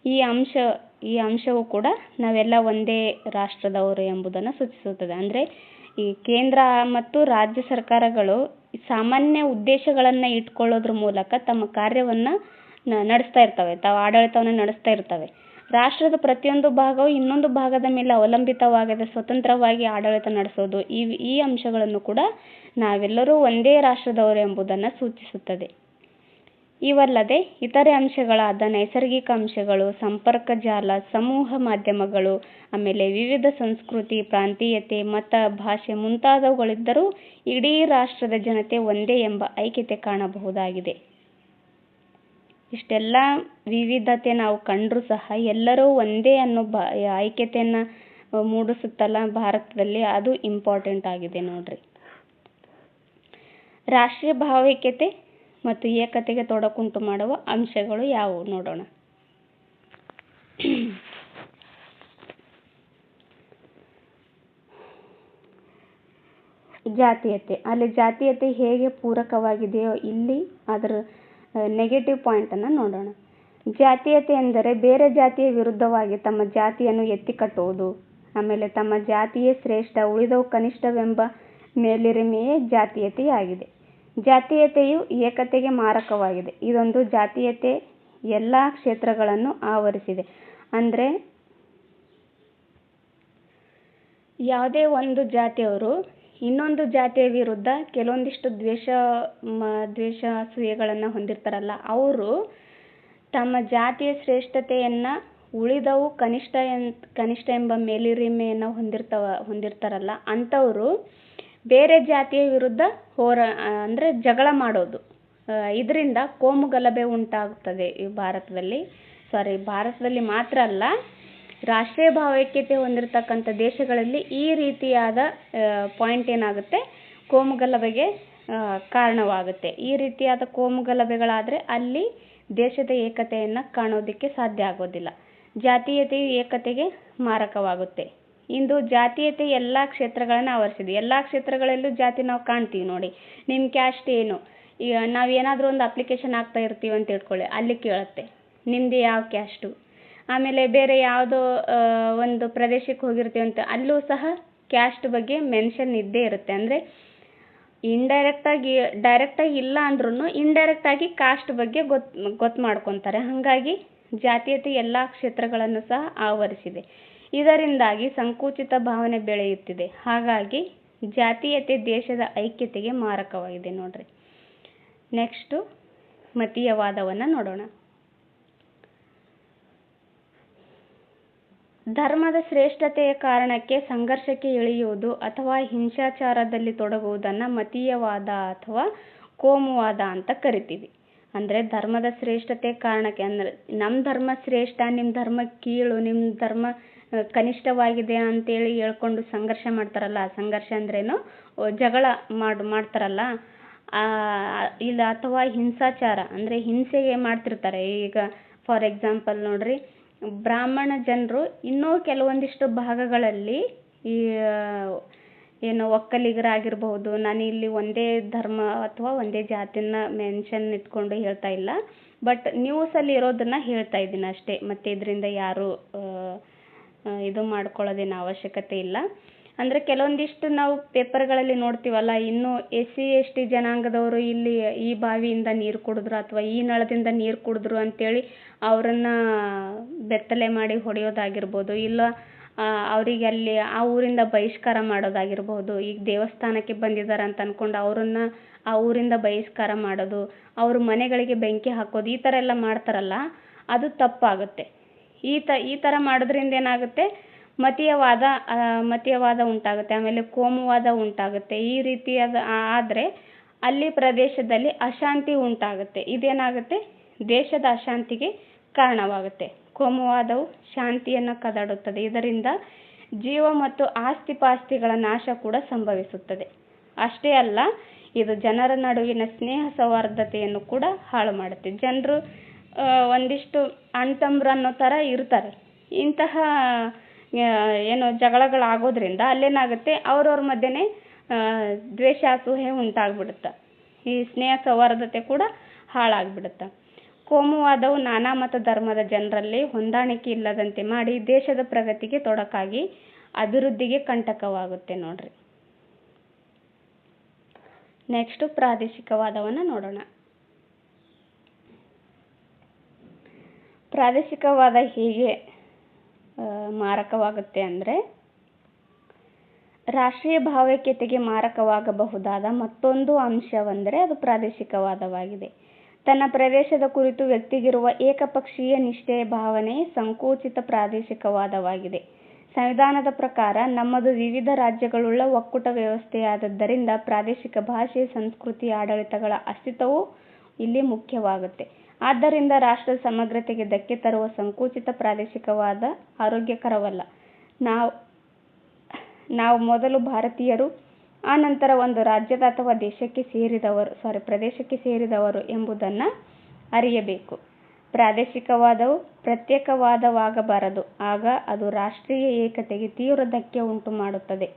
ಈ ಅಂಶ, ಈ ಅಂಶವು ಕೂಡ ನಾವೆಲ್ಲ ಒಂದೇ ರಾಷ್ಟ್ರದವರು ಎಂಬುದನ್ನು ಸೂಚಿಸುತ್ತದೆ. ಅಂದರೆ ಈ ಕೇಂದ್ರ ಮತ್ತು ರಾಜ್ಯ ಸರ್ಕಾರಗಳು ಸಾಮಾನ್ಯ ಉದ್ದೇಶಗಳನ್ನು ಇಟ್ಕೊಳ್ಳೋದ್ರ ಮೂಲಕ ತಮ್ಮ ಕಾರ್ಯವನ್ನು ನಡೆಸ್ತಾ ಇರ್ತವೆ. ತಾವು ಆಡಳಿತವನ್ನು ನಡೆಸ್ತಾ ಇರ್ತವೆ. ರಾಷ್ಟ್ರದ ಪ್ರತಿಯೊಂದು ಭಾಗವು ಇನ್ನೊಂದು ಭಾಗದ ಮೇಲೆ ಅವಲಂಬಿತವಾಗದೆ ಸ್ವತಂತ್ರವಾಗಿ ಆಡಳಿತ ನಡೆಸೋದು. ಈ ಈ ಅಂಶಗಳನ್ನು ಕೂಡ ನಾವೆಲ್ಲರೂ ಒಂದೇ ರಾಷ್ಟ್ರದವರು ಎಂಬುದನ್ನು ಸೂಚಿಸುತ್ತದೆ. ಇವಲ್ಲದೆ ಇತರೆ ಅಂಶಗಳಾದ ನೈಸರ್ಗಿಕ ಅಂಶಗಳು, ಸಂಪರ್ಕ ಜಾಲ, ಸಮೂಹ ಮಾಧ್ಯಮಗಳು, ಆಮೇಲೆ ವಿವಿಧ ಸಂಸ್ಕೃತಿ, ಪ್ರಾಂತೀಯತೆ ಮತ, ಭಾಷೆ ಮುಂತಾದವುಗಳಿದ್ದರೂ ಇಡೀ ರಾಷ್ಟ್ರದ ಜನತೆ ಒಂದೇ ಎಂಬ ಐಕ್ಯತೆ ಕಾಣಬಹುದಾಗಿದೆ. ಇಷ್ಟೆಲ್ಲ ವಿವಿಧತೆ ನಾವು ಕಂಡರೂ ಸಹ ಎಲ್ಲರೂ ಒಂದೇ ಅನ್ನೋ ಬ, ಐಕ್ಯತೆಯನ್ನು ಮೂಡಿಸುತ್ತಲ್ಲ ಭಾರತದಲ್ಲಿ, ಅದು ಇಂಪಾರ್ಟೆಂಟ್ ಆಗಿದೆ ನೋಡ್ರಿ. ರಾಷ್ಟ್ರೀಯ ಭಾವೈಕ್ಯತೆ ಮತ್ತು ಏಕತೆಗೆ ತೊಡಕುಂಟು ಮಾಡುವ ಅಂಶಗಳು ಯಾವುವು ನೋಡೋಣ. ಜಾತೀಯತೆ. ಅಲ್ಲಿ ಜಾತೀಯತೆ ಹೇಗೆ ಪೂರಕವಾಗಿದೆಯೋ ಇಲ್ಲಿ ಅದರ ನೆಗೆಟಿವ್ ಪಾಯಿಂಟನ್ನು ನೋಡೋಣ. ಜಾತೀಯತೆ ಎಂದರೆ ಬೇರೆ ಜಾತಿಯ ವಿರುದ್ಧವಾಗಿ ತಮ್ಮ ಜಾತಿಯನ್ನು ಎತ್ತಿ ಕಟ್ಟುವುದು ಆಮೇಲೆ ತಮ್ಮ ಜಾತಿಯೇ ಶ್ರೇಷ್ಠ, ಉಳಿದವು ಕನಿಷ್ಠವೆಂಬ ಮೇಲಿರಿಮೆಯೇ ಜಾತೀಯತೆಯಾಗಿದೆ. ಜಾತೀಯತೆಯು ಏಕತೆಗೆ ಮಾರಕವಾಗಿದೆ. ಇದೊಂದು ಜಾತೀಯತೆ ಎಲ್ಲ ಕ್ಷೇತ್ರಗಳನ್ನು ಆವರಿಸಿದೆ. ಅಂದರೆ, ಯಾವುದೇ ಒಂದು ಜಾತಿಯವರು ಇನ್ನೊಂದು ಜಾತಿಯ ವಿರುದ್ಧ ಕೆಲವೊಂದಿಷ್ಟು ದ್ವೇಷ, ಮ ದ್ವೇಷ ಅಸೂಯೆಗಳನ್ನು ಹೊಂದಿರ್ತಾರಲ್ಲ, ಅವರು ತಮ್ಮ ಜಾತಿಯ ಶ್ರೇಷ್ಠತೆಯನ್ನು ಉಳಿದವು ಕನಿಷ್ಠ ಎನ್, ಕನಿಷ್ಠ ಎಂಬ ಮೇಲಿರಿಮೆಯನ್ನು ಹೊಂದಿರ್ತಾವ, ಹೊಂದಿರ್ತಾರಲ್ಲ, ಅಂಥವರು ಬೇರೆ ಜಾತಿಯ ವಿರುದ್ಧ ಹೋರಾ ಅಂದರೆ ಜಗಳ ಮಾಡೋದು. ಇದರಿಂದ ಕೋಮು ಗಲಭೆ ಉಂಟಾಗುತ್ತದೆ ಈ ಭಾರತದಲ್ಲಿ. ಸಾರಿ ಭಾರತದಲ್ಲಿ ಮಾತ್ರ ಅಲ್ಲ, ರಾಷ್ಟ್ರೀಯ ಭಾವೈಕ್ಯತೆ ಹೊಂದಿರತಕ್ಕಂಥ ದೇಶಗಳಲ್ಲಿ ಈ ರೀತಿಯಾದ ಪಾಯಿಂಟ್ ಏನಾಗುತ್ತೆ? ಕೋಮು ಗಲಭೆಗೆ ಕಾರಣವಾಗುತ್ತೆ. ಈ ರೀತಿಯಾದ ಕೋಮು ಗಲಭೆಗಳಾದರೆ ಅಲ್ಲಿ ದೇಶದ ಏಕತೆಯನ್ನು ಕಾಣೋದಕ್ಕೆ ಸಾಧ್ಯ ಆಗೋದಿಲ್ಲ. ಜಾತೀಯತೆಯು ಏಕತೆಗೆ ಮಾರಕವಾಗುತ್ತೆ. ಇಂದು ಜಾತೀಯತೆ ಎಲ್ಲ ಕ್ಷೇತ್ರಗಳನ್ನು ಆವರಿಸಿದೆ ಎಲ್ಲ ಕ್ಷೇತ್ರಗಳಲ್ಲೂ ಜಾತಿ ನಾವು ಕಾಣ್ತೀವಿ ನೋಡಿ. ನಿಮ್ಮ ಕ್ಯಾಸ್ಟ್ ಏನು? ಈಗ ನಾವು ಏನಾದರೂ ಒಂದು ಅಪ್ಲಿಕೇಶನ್ ಹಾಕ್ತಾ ಇರ್ತೀವಿ ಅಂತ ಇಟ್ಕೊಳ್ಳಿ ಅಲ್ಲಿ ಕೇಳುತ್ತೆ. ನಿಮ್ಮದು ಯಾವ ಕ್ಯಾಸ್ಟು ಆಮೇಲೆ ಬೇರೆ ಯಾವುದೋ ಒಂದು ಪ್ರದೇಶಕ್ಕೆ ಹೋಗಿರ್ತೀವಿ ಅಂತ ಅಲ್ಲೂ ಸಹ ಕ್ಯಾಸ್ಟ್ ಬಗ್ಗೆ ಮೆನ್ಷನ್ ಇದ್ದೇ ಇರುತ್ತೆ. ಅಂದರೆ ಇಂಡೈರೆಕ್ಟಾಗಿ ಡೈರೆಕ್ಟಾಗಿ ಇಲ್ಲ ಅಂದ್ರೂ ಇಂಡೈರೆಕ್ಟಾಗಿ ಕಾಸ್ಟ್ ಬಗ್ಗೆ ಗೊತ್ತು ಗೊತ್ತು ಮಾಡ್ಕೊತಾರೆ. ಹಾಗಾಗಿ ಜಾತೀಯತೆ ಎಲ್ಲ ಕ್ಷೇತ್ರಗಳನ್ನು ಸಹ ಆವರಿಸಿದೆ. ಇದರಿಂದಾಗಿ ಸಂಕುಚಿತ ಭಾವನೆ ಬೆಳೆಯುತ್ತಿದೆ. ಹಾಗಾಗಿ ಜಾತೀಯತೆ ದೇಶದ ಐಕ್ಯತೆಗೆ ಮಾರಕವಾಗಿದೆ ನೋಡ್ರಿ. ನೆಕ್ಸ್ಟು ಮತೀಯವಾದವನ್ನು ನೋಡೋಣ. ಧರ್ಮದ ಶ್ರೇಷ್ಠತೆಯ ಕಾರಣಕ್ಕೆ ಸಂಘರ್ಷಕ್ಕೆ ಇಳಿಯುವುದು ಅಥವಾ ಹಿಂಸಾಚಾರದಲ್ಲಿ ತೊಡಗುವುದನ್ನು ಮತೀಯವಾದ ಅಥವಾ ಕೋಮುವಾದ ಅಂತ ಕರಿತೀವಿ. ಅಂದರೆ ಧರ್ಮದ ಶ್ರೇಷ್ಠತೆ ಕಾರಣಕ್ಕೆ, ಅಂದರೆ ನಮ್ಮ ಧರ್ಮ ಶ್ರೇಷ್ಠ ನಿಮ್ಮ ಧರ್ಮ ಕೀಳು ನಿಮ್ಮ ಧರ್ಮ ಕನಿಷ್ಠವಾಗಿದೆ ಅಂತೇಳಿ ಹೇಳ್ಕೊಂಡು ಸಂಘರ್ಷ ಮಾಡ್ತಾರಲ್ಲ ಸಂಘರ್ಷ ಅಂದ್ರೇನು ಜಗಳ ಮಾಡಿ, ಮಾಡ್ತಾರಲ್ಲ ಇಲ್ಲ ಅಥವಾ ಹಿಂಸಾಚಾರ, ಅಂದರೆ ಹಿಂಸೆಗೆ ಮಾಡ್ತಿರ್ತಾರೆ. ಈಗ ಫಾರ್ ಎಕ್ಸಾಂಪಲ್ ನೋಡ್ರಿ, ಬ್ರಾಹ್ಮಣ ಜನರು ಇನ್ನೂ ಕೆಲವೊಂದಿಷ್ಟು ಭಾಗಗಳಲ್ಲಿ ಈ ಏನು ಒಕ್ಕಲಿಗರಾಗಿರ್ಬಹುದು. ನಾನು ಇಲ್ಲಿ ಒಂದೇ ಧರ್ಮ ಅಥವಾ ಒಂದೇ ಜಾತಿನ ಮೆನ್ಷನ್ ಇಟ್ಕೊಂಡು ಹೇಳ್ತಾ ಇಲ್ಲ. ಬಟ್ ನ್ಯೂಸಲ್ಲಿ ಇರೋದನ್ನ ಹೇಳ್ತಾ ಇದ್ದೀನಿ ಅಷ್ಟೇ. ಮತ್ತು ಇದರಿಂದ ಯಾರು ಇದು ಮಾಡ್ಕೊಳ್ಳೋದೇನು ಅವಶ್ಯಕತೆ ಇಲ್ಲ. ಅಂದರೆ ಕೆಲವೊಂದಿಷ್ಟು ನಾವು ಪೇಪರ್ಗಳಲ್ಲಿ ನೋಡ್ತೀವಲ್ಲ, ಇನ್ನು ಎಸ್ ಸಿ ಎಸ್ ಟಿ ಜನಾಂಗದವರು ಇಲ್ಲಿ ಈ ಬಾವಿಯಿಂದ ನೀರು ಕುಡಿದ್ರು ಅಥವಾ ಈ ನಳದಿಂದ ನೀರು ಕುಡಿದ್ರು ಅಂತೇಳಿ ಅವರನ್ನ ಬೆತ್ತಲೆ ಮಾಡಿ ಹೊಡೆಯೋದಾಗಿರ್ಬೋದು, ಇಲ್ಲ ಅವರಿಗೆ ಅಲ್ಲಿ ಆ ಊರಿಂದ ಬಹಿಷ್ಕಾರ ಮಾಡೋದಾಗಿರ್ಬೋದು, ಈಗ ದೇವಸ್ಥಾನಕ್ಕೆ ಬಂದಿದ್ದಾರೆ ಅಂತ ಅನ್ಕೊಂಡು ಅವರನ್ನ ಆ ಊರಿಂದ ಬಹಿಷ್ಕಾರ ಮಾಡೋದು, ಅವ್ರ ಮನೆಗಳಿಗೆ ಬೆಂಕಿ ಹಾಕೋದು, ಈ ಥರ ಎಲ್ಲ ಮಾಡ್ತಾರಲ್ಲ, ಅದು ತಪ್ಪಾಗುತ್ತೆ. ಈ ತ, ಈ ಥರ ಮಾಡೋದ್ರಿಂದ ಏನಾಗುತ್ತೆ? ಮತೀಯವಾದ ಮತೀಯವಾದ ಉಂಟಾಗುತ್ತೆ, ಆಮೇಲೆ ಕೋಮುವಾದ ಉಂಟಾಗುತ್ತೆ. ಈ ರೀತಿಯಾದ ಆದರೆ ಅಲ್ಲಿ ಪ್ರದೇಶದಲ್ಲಿ ಅಶಾಂತಿ ಉಂಟಾಗುತ್ತೆ. ಇದೇನಾಗುತ್ತೆ? ದೇಶದ ಅಶಾಂತಿಗೆ ಕಾರಣವಾಗುತ್ತೆ. ಕೋಮುವಾದವು ಶಾಂತಿಯನ್ನು ಕದಡುತ್ತದೆ. ಇದರಿಂದ ಜೀವ ಮತ್ತು ಆಸ್ತಿ ಪಾಸ್ತಿಗಳ ನಾಶ ಕೂಡ ಸಂಭವಿಸುತ್ತದೆ. ಅಷ್ಟೇ ಅಲ್ಲ, ಇದು ಜನರ ನಡುವಿನ ಸ್ನೇಹ ಸೌಹಾರ್ದತೆಯನ್ನು ಕೂಡ ಹಾಳು ಮಾಡುತ್ತೆ. ಜನರು ಒಂದಿಷ್ಟು ಅಣ್ತಂಬ್ರು ಅನ್ನೋ ಥರ ಇರ್ತಾರೆ. ಇಂತಹ ಏನು ಜಗಳಗಳಾಗೋದ್ರಿಂದ ಅಲ್ಲೇನಾಗುತ್ತೆ, ಅವ್ರವ್ರ ಮಧ್ಯೆ ದ್ವೇಷ ಅಸೂಯೆ ಉಂಟಾಗ್ಬಿಡುತ್ತೆ. ಈ ಸ್ನೇಹ ಸೌಹಾರ್ದತೆ ಕೂಡ ಹಾಳಾಗ್ಬಿಡುತ್ತೆ. ಕೋಮುವಾದವು ನಾನಾ ಮತ ಧರ್ಮದ ಜನರಲ್ಲಿ ಹೊಂದಾಣಿಕೆ ಇಲ್ಲದಂತೆ ಮಾಡಿ ದೇಶದ ಪ್ರಗತಿಗೆ ತೊಡಕಾಗಿ ಅಭಿವೃದ್ಧಿಗೆ ಕಂಟಕವಾಗುತ್ತೆ ನೋಡ್ರಿ. ನೆಕ್ಸ್ಟು ಪ್ರಾದೇಶಿಕವಾದವನ್ನು ನೋಡೋಣ. ಪ್ರಾದೇಶಿಕವಾದ ಹೀಗೆ ಮಾರಕವಾಗುತ್ತೆ ಅಂದರೆ ರಾಷ್ಟ್ರೀಯ ಭಾವೈಕ್ಯತೆಗೆ ಮಾರಕವಾಗಬಹುದಾದ ಮತ್ತೊಂದು ಅಂಶವೆಂದರೆ ಅದು ಪ್ರಾದೇಶಿಕವಾದವಾಗಿದೆ. ತನ್ನ ಪ್ರವೇಶದ ಕುರಿತು ವ್ಯಕ್ತಿಗಿರುವ ಏಕಪಕ್ಷೀಯ ನಿಷ್ಠೆಯ ಭಾವನೆ ಸಂಕುಚಿತ ಪ್ರಾದೇಶಿಕವಾದವಾಗಿದೆ. ಸಂವಿಧಾನದ ಪ್ರಕಾರ ನಮ್ಮದು ವಿವಿಧ ರಾಜ್ಯಗಳುಳ್ಳ ಒಕ್ಕೂಟ ವ್ಯವಸ್ಥೆಯಾದದ್ದರಿಂದ ಪ್ರಾದೇಶಿಕ ಭಾಷೆ, ಸಂಸ್ಕೃತಿ, ಆಡಳಿತಗಳ ಅಸ್ತಿತ್ವವೂ ಇಲ್ಲಿ ಮುಖ್ಯವಾಗುತ್ತೆ. ಆದ್ದರಿಂದ ರಾಷ್ಟ್ರದ ಸಮಗ್ರತೆಗೆ ಧಕ್ಕೆ ತರುವ ಸಂಕುಚಿತ ಪ್ರಾದೇಶಿಕವಾದ ಆರೋಗ್ಯಕರವಲ್ಲ. ನಾವು ನಾವು ಮೊದಲು ಭಾರತೀಯರು ಆನಂತರ ಒಂದು ರಾಜ್ಯದ ಅಥವಾ ದೇಶಕ್ಕೆ ಸೇರಿದವರು ಸಾರಿ ಪ್ರದೇಶಕ್ಕೆ ಸೇರಿದವರು ಎಂಬುದನ್ನು ಅರಿಯಬೇಕು. ಪ್ರಾದೇಶಿಕವಾದವು ಪ್ರತ್ಯೇಕವಾದವಾಗಬಾರದು, ಆಗ ಅದು ರಾಷ್ಟ್ರೀಯ ಏಕತೆಗೆ ತೀವ್ರ ಧಕ್ಕೆ ಉಂಟು ಮಾಡುತ್ತದೆ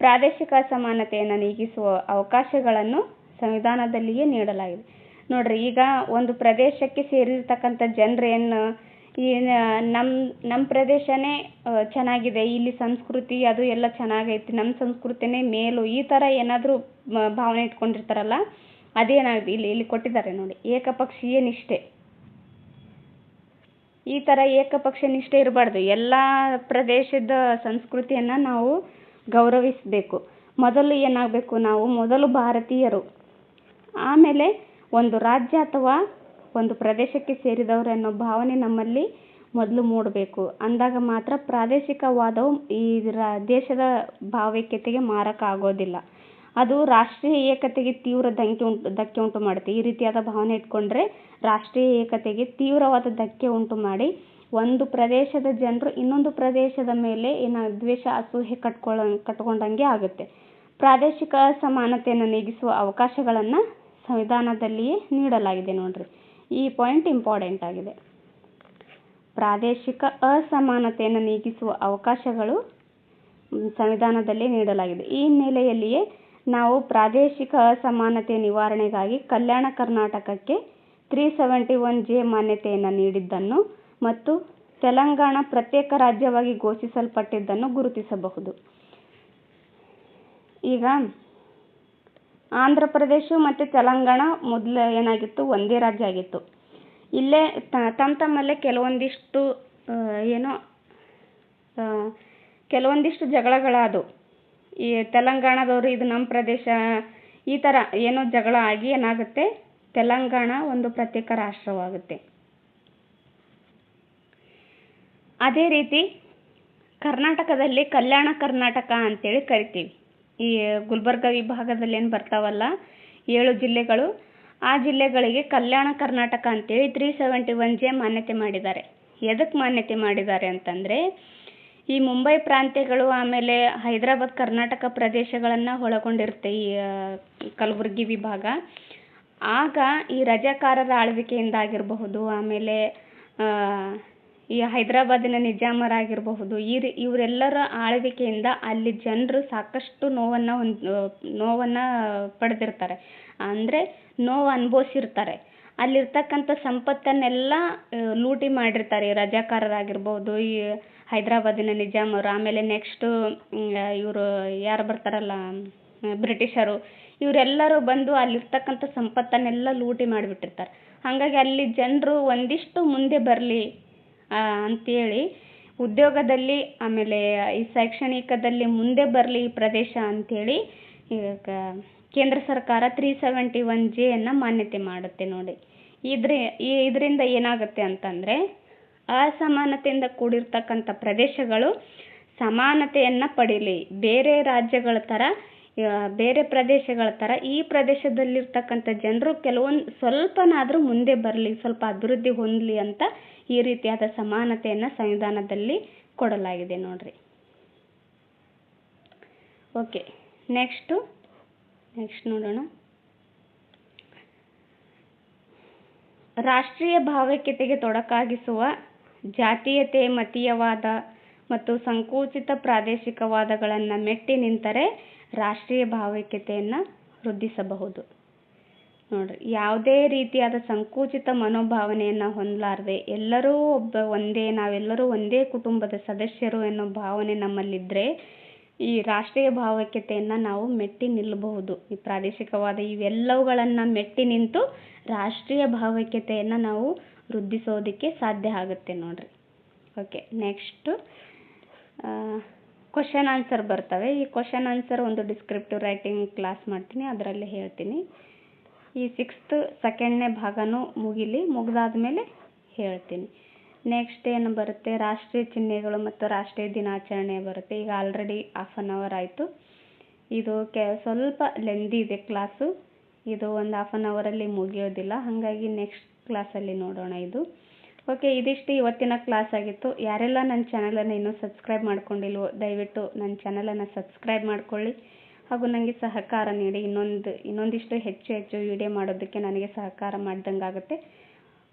ಪ್ರಾದೇಶಿಕ ಅಸಮಾನತೆಯನ್ನು ನೀಗಿಸುವ ಅವಕಾಶಗಳನ್ನು ಸಂವಿಧಾನದಲ್ಲಿಯೇ ನೀಡಲಾಗಿದೆ. ನೋಡ್ರಿ, ಈಗ ಒಂದು ಪ್ರದೇಶಕ್ಕೆ ಸೇರಿರ್ತಕ್ಕಂಥ ಜನರೇನು ಈ ನಮ್ಮ ನಮ್ಮ ಪ್ರದೇಶನೇ ಚೆನ್ನಾಗಿದೆ. ಇಲ್ಲಿ ಸಂಸ್ಕೃತಿ ಅದು ಎಲ್ಲ ಚೆನ್ನಾಗೈತಿ. ನಮ್ಮ ಸಂಸ್ಕೃತಿನೇ ಮೇಲು. ಈ ಥರ ಏನಾದರೂ ಭಾವನೆ ಇಟ್ಕೊಂಡಿರ್ತಾರಲ್ಲ ಅದೇನಾಗಿದೆ ಇಲ್ಲಿ ಇಲ್ಲಿ ಕೊಟ್ಟಿದ್ದಾರೆ ನೋಡಿ. ಏಕಪಕ್ಷೀಯ ನಿಷ್ಠೆ. ಈ ಥರ ಏಕಪಕ್ಷ ನಿಷ್ಠೆ ಇರಬಾರ್ದು. ಎಲ್ಲ ಪ್ರದೇಶದ ಸಂಸ್ಕೃತಿಯನ್ನು ನಾವು ಗೌರವಿಸಬೇಕು. ಮೊದಲು ಏನಾಗಬೇಕು ನಾವು? ಮೊದಲು ಭಾರತೀಯರು. ಆಮೇಲೆ ಒಂದು ರಾಜ್ಯ ಅಥವಾ ಒಂದು ಪ್ರದೇಶಕ್ಕೆ ಸೇರಿದವರು ಅನ್ನೋ ಭಾವನೆ ನಮ್ಮಲ್ಲಿ ಮೊದಲು ಮೂಡಬೇಕು. ಅಂದಾಗ ಮಾತ್ರ ಪ್ರಾದೇಶಿಕವಾದವು ಈ ದೇಶದ ಭಾವೈಕ್ಯತೆಗೆ ಮಾರಕ ಆಗೋದಿಲ್ಲ ಅದು ರಾಷ್ಟ್ರೀಯ ಏಕತೆಗೆ ತೀವ್ರ ಧಕ್ಕೆ ಉಂಟು ಧಕ್ಕೆ ಉಂಟು ಮಾಡುತ್ತೆ. ಈ ರೀತಿಯಾದ ಭಾವನೆ ಇಟ್ಕೊಂಡ್ರೆ ರಾಷ್ಟ್ರೀಯ ಏಕತೆಗೆ ತೀವ್ರವಾದ ಧಕ್ಕೆ ಉಂಟು ಮಾಡಿ ಒಂದು ಪ್ರದೇಶದ ಜನರು ಇನ್ನೊಂದು ಪ್ರದೇಶದ ಮೇಲೆ ಏನ ದ್ವೇಷ ಅಸೂಹೆ ಕಟ್ಕೊಳ್ಳೋ ಕಟ್ಕೊಂಡಂಗೆ ಆಗುತ್ತೆ. ಪ್ರಾದೇಶಿಕ ಸಮಾನತೆಯನ್ನು ನೀಗಿಸುವ ಅವಕಾಶಗಳನ್ನು ಸಂವಿಧಾನದಲ್ಲಿಯೇ ನೀಡಲಾಗಿದೆ ನೋಡ್ರಿ. ಈ ಪಾಯಿಂಟ್ ಇಂಪಾರ್ಟೆಂಟ್ ಆಗಿದೆ. ಪ್ರಾದೇಶಿಕ ಅಸಮಾನತೆಯನ್ನು ನೀಗಿಸುವ ಅವಕಾಶಗಳು ಸಂವಿಧಾನದಲ್ಲಿ ನೀಡಲಾಗಿದೆ. ಈ ಹಿನ್ನೆಲೆಯಲ್ಲಿಯೇ ನಾವು ಪ್ರಾದೇಶಿಕ ಅಸಮಾನತೆ ನಿವಾರಣೆಗಾಗಿ ಕಲ್ಯಾಣ ಕರ್ನಾಟಕಕ್ಕೆ ತ್ರೀ ಸೆವೆಂಟಿ ಒನ್ ಜೆ ಮಾನ್ಯತೆಯನ್ನು ನೀಡಿದ್ದನ್ನು ಮತ್ತು ತೆಲಂಗಾಣ ಪ್ರತ್ಯೇಕ ರಾಜ್ಯವಾಗಿ ಘೋಷಿಸಲ್ಪಟ್ಟಿದ್ದನ್ನು ಗುರುತಿಸಬಹುದು. ಈಗ ಆಂಧ್ರ ಪ್ರದೇಶ ಮತ್ತು ತೆಲಂಗಾಣ ಮೊದಲು ಏನಾಗಿತ್ತು? ಒಂದೇ ರಾಜ್ಯ ಆಗಿತ್ತು. ಇಲ್ಲೇ ತಮ್ಮ ತಮ್ಮಲ್ಲೇ ಕೆಲವೊಂದಿಷ್ಟು ಏನೋ ಕೆಲವೊಂದಿಷ್ಟು ಜಗಳಗಳಾದವು. ಈ ತೆಲಂಗಾಣದವರು ಇದು ನಮ್ಮ ಪ್ರದೇಶ, ಈ ಥರ ಏನೋ ಜಗಳ ಆಗಿ ಏನಾಗುತ್ತೆ? ತೆಲಂಗಾಣ ಒಂದು ಪ್ರತ್ಯೇಕ ರಾಷ್ಟ್ರವಾಗುತ್ತೆ. ಅದೇ ರೀತಿ ಕರ್ನಾಟಕದಲ್ಲಿ ಕಲ್ಯಾಣ ಕರ್ನಾಟಕ ಅಂತೇಳಿ ಕರಿತೀವಿ. ಈ ಗುಲ್ಬರ್ಗ ವಿಭಾಗದಲ್ಲಿ ಏನು ಬರ್ತಾವಲ್ಲ ಏಳು ಜಿಲ್ಲೆಗಳು, ಆ ಜಿಲ್ಲೆಗಳಿಗೆ ಕಲ್ಯಾಣ ಕರ್ನಾಟಕ ಅಂತೇಳಿ ತ್ರೀ ಸೆವೆಂಟಿ ಒನ್ ಜೆ ಮಾನ್ಯತೆ ಮಾಡಿದ್ದಾರೆ. ಎದಕ್ಕೆ ಮಾನ್ಯತೆ ಮಾಡಿದ್ದಾರೆ ಅಂತಂದರೆ, ಈ ಮುಂಬೈ ಪ್ರಾಂತ್ಯಗಳು ಆಮೇಲೆ ಹೈದರಾಬಾದ್ ಕರ್ನಾಟಕ ಪ್ರದೇಶಗಳನ್ನು ಒಳಗೊಂಡಿರುತ್ತೆ ಈ ಕಲಬುರಗಿ ವಿಭಾಗ. ಆಗ ಈ ರಜಾಕಾರರ ಆಳ್ವಿಕೆಯಿಂದ ಆಗಿರಬಹುದು ಆಮೇಲೆ ಈ ಹೈದರಾಬಾದಿನ ನಿಜಾಮರಾಗಿರಬಹುದು. ಈ ಇವರೆಲ್ಲರ ಆಳ್ವಿಕೆಯಿಂದ ಅಲ್ಲಿ ಜನರು ಸಾಕಷ್ಟು ನೋವನ್ನು ಹೊಂದ್ ನೋವನ್ನು ಪಡೆದಿರ್ತಾರೆ. ಅಂದರೆ ನೋವು ಅನುಭವಿಸಿರ್ತಾರೆ. ಅಲ್ಲಿರ್ತಕ್ಕಂಥ ಸಂಪತ್ತನ್ನೆಲ್ಲ ಲೂಟಿ ಮಾಡಿರ್ತಾರೆ. ಈ ರಜಾಕಾರರಾಗಿರ್ಬೋದು ಈ ಹೈದರಾಬಾದಿನ ನಿಜಾಮರು, ಆಮೇಲೆ ನೆಕ್ಸ್ಟು ಇವರು ಯಾರು ಬರ್ತಾರಲ್ಲ ಬ್ರಿಟಿಷರು, ಇವರೆಲ್ಲರೂ ಬಂದು ಅಲ್ಲಿರ್ತಕ್ಕಂಥ ಸಂಪತ್ತನ್ನೆಲ್ಲ ಲೂಟಿ ಮಾಡಿಬಿಟ್ಟಿರ್ತಾರೆ. ಹಾಗಾಗಿ ಅಲ್ಲಿ ಜನರು ಒಂದಿಷ್ಟು ಮುಂದೆ ಬರಲಿ ಅಂತೇಳಿ ಉದ್ಯೋಗದಲ್ಲಿ, ಆಮೇಲೆ ಈ ಶೈಕ್ಷಣಿಕದಲ್ಲಿ ಮುಂದೆ ಬರಲಿ ಈ ಪ್ರದೇಶ ಅಂತೇಳಿ ಈಗ ಕೇಂದ್ರ ಸರ್ಕಾರ ತ್ರೀ ಸೆವೆಂಟಿ ಒನ್ ಜೆಯನ್ನು ಮಾನ್ಯತೆ ಮಾಡುತ್ತೆ ನೋಡಿ. ಇದ್ರ ಇದರಿಂದ ಏನಾಗುತ್ತೆ ಅಂತಂದರೆ ಅಸಮಾನತೆಯಿಂದ ಕೂಡಿರ್ತಕ್ಕಂಥ ಪ್ರದೇಶಗಳು ಸಮಾನತೆಯನ್ನು ಪಡೀಲಿ. ಬೇರೆ ರಾಜ್ಯಗಳ ಥರ ಬೇರೆ ಪ್ರದೇಶಗಳ ಥರ ಈ ಪ್ರದೇಶದಲ್ಲಿರ್ತಕ್ಕಂಥ ಜನರು ಕೆಲವೊಂದು ಸ್ವಲ್ಪನಾದರೂ ಮುಂದೆ ಬರಲಿ, ಸ್ವಲ್ಪ ಅಭಿವೃದ್ಧಿ ಹೊಂದಲಿ ಅಂತ ಈ ರೀತಿಯಾದ ಸಮಾನತೆಯನ್ನು ಸಂವಿಧಾನದಲ್ಲಿ ಕೊಡಲಾಗಿದೆ ನೋಡ್ರಿ. ಓಕೆ ನೆಕ್ಸ್ಟು ನೆಕ್ಸ್ಟ್ ನೋಡೋಣ. ರಾಷ್ಟ್ರೀಯ ಭಾವೈಕ್ಯತೆಗೆ ತೊಡಕಾಗಿಸುವ ಜಾತೀಯತೆ ಮತೀಯವಾದ ಮತ್ತು ಸಂಕುಚಿತ ಪ್ರಾದೇಶಿಕವಾದಗಳನ್ನು ಮೆಟ್ಟಿ ನಿಂತರೆ ರಾಷ್ಟ್ರೀಯ ಭಾವೈಕ್ಯತೆಯನ್ನು ವೃದ್ಧಿಸಬಹುದು. ನೋಡ್ರಿ, ಯಾವುದೇ ರೀತಿಯಾದ ಸಂಕುಚಿತ ಮನೋಭಾವನೆಯನ್ನು ಹೊಂದಲಾರದೆ ಎಲ್ಲರೂ ಒಬ್ಬ ಒಂದೇ, ನಾವೆಲ್ಲರೂ ಒಂದೇ ಕುಟುಂಬದ ಸದಸ್ಯರು ಎನ್ನುವ ಭಾವನೆ ನಮ್ಮಲ್ಲಿದ್ದರೆ ಈ ರಾಷ್ಟ್ರೀಯ ಭಾವೈಕ್ಯತೆಯನ್ನು ನಾವು ಮೆಟ್ಟಿ ನಿಲ್ಲಬಹುದು. ಈ ಪ್ರಾದೇಶಿಕವಾದ ಇವೆಲ್ಲವುಗಳನ್ನು ಮೆಟ್ಟಿ ನಿಂತು ರಾಷ್ಟ್ರೀಯ ಭಾವೈಕ್ಯತೆಯನ್ನು ನಾವು ವೃದ್ಧಿಸೋದಕ್ಕೆ ಸಾಧ್ಯ ಆಗುತ್ತೆ ನೋಡ್ರಿ. ಓಕೆ ನೆಕ್ಸ್ಟು ಕ್ವಶನ್ ಆನ್ಸರ್ ಬರ್ತವೆ. ಈ ಕ್ವಶನ್ ಆನ್ಸರ್ ಒಂದು ಡಿಸ್ಕ್ರಿಪ್ಟಿವ್ ರೈಟಿಂಗ್ ಕ್ಲಾಸ್ ಮಾಡ್ತೀನಿ. ಅದರಲ್ಲಿ ಹೇಳ್ತೀನಿ. ಈ ಸಿಕ್ಸ್ತ್ ಸೆಕೆಂಡ್ನೇ ಭಾಗನೂ ಮುಗಿಲಿ. ಮುಗಿದಾದ್ಮೇಲೆ ಹೇಳ್ತೀನಿ. ನೆಕ್ಸ್ಟ್ ಏನು ಬರುತ್ತೆ? ರಾಷ್ಟ್ರೀಯ ಚಿಹ್ನೆಗಳು ಮತ್ತು ರಾಷ್ಟ್ರೀಯ ದಿನಾಚರಣೆ ಬರುತ್ತೆ. ಈಗ ಆಲ್ರೆಡಿ ಹಾಫ್ ಆನ್ ಅವರ್ ಆಯಿತು. ಇದು ಕೆ, ಸ್ವಲ್ಪ ಲೆಂದಿ ಇದೆ ಕ್ಲಾಸು ಇದು ಒಂದು ಹಾಫ್ ಆನ್ ಅವರಲ್ಲಿ ಮುಗಿಯೋದಿಲ್ಲ. ಹಾಗಾಗಿ ನೆಕ್ಸ್ಟ್ ಕ್ಲಾಸಲ್ಲಿ ನೋಡೋಣ ಇದು. ಓಕೆ, ಇದಿಷ್ಟು ಇವತ್ತಿನ ಕ್ಲಾಸ್ ಆಗಿತ್ತು. ಯಾರೆಲ್ಲ ನನ್ನ ಚಾನಲನ್ನು ಇನ್ನೂ ಸಬ್ಸ್ಕ್ರೈಬ್ ಮಾಡ್ಕೊಂಡಿಲ್ವೋ, ದಯವಿಟ್ಟು ನನ್ನ ಚಾನಲನ್ನು ಸಬ್ಸ್ಕ್ರೈಬ್ ಮಾಡ್ಕೊಳ್ಳಿ. ಹಾಗೂ ನನಗೆ ಸಹಕಾರ ನೀಡಿ. ಇನ್ನೊಂದು, ಇನ್ನೊಂದಿಷ್ಟು ಹೆಚ್ಚು ಹೆಚ್ಚು ವಿಡಿಯೋ ಮಾಡೋದಕ್ಕೆ ನನಗೆ ಸಹಕಾರ ಮಾಡ್ದಂಗೆ ಆಗುತ್ತೆ.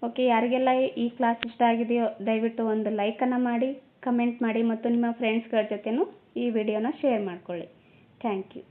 ಓಕೆ, ಯಾರಿಗೆಲ್ಲ ಈ ಕ್ಲಾಸ್ ಇಷ್ಟ ಆಗಿದೆಯೋ, ದಯವಿಟ್ಟು ಒಂದು ಲೈಕನ್ನು ಮಾಡಿ, ಕಮೆಂಟ್ ಮಾಡಿ, ಮತ್ತು ನಿಮ್ಮ ಫ್ರೆಂಡ್ಸ್ಗಳ ಜೊತೆನೂ ಈ ವಿಡಿಯೋನ ಶೇರ್ ಮಾಡಿಕೊಳ್ಳಿ. Thank you.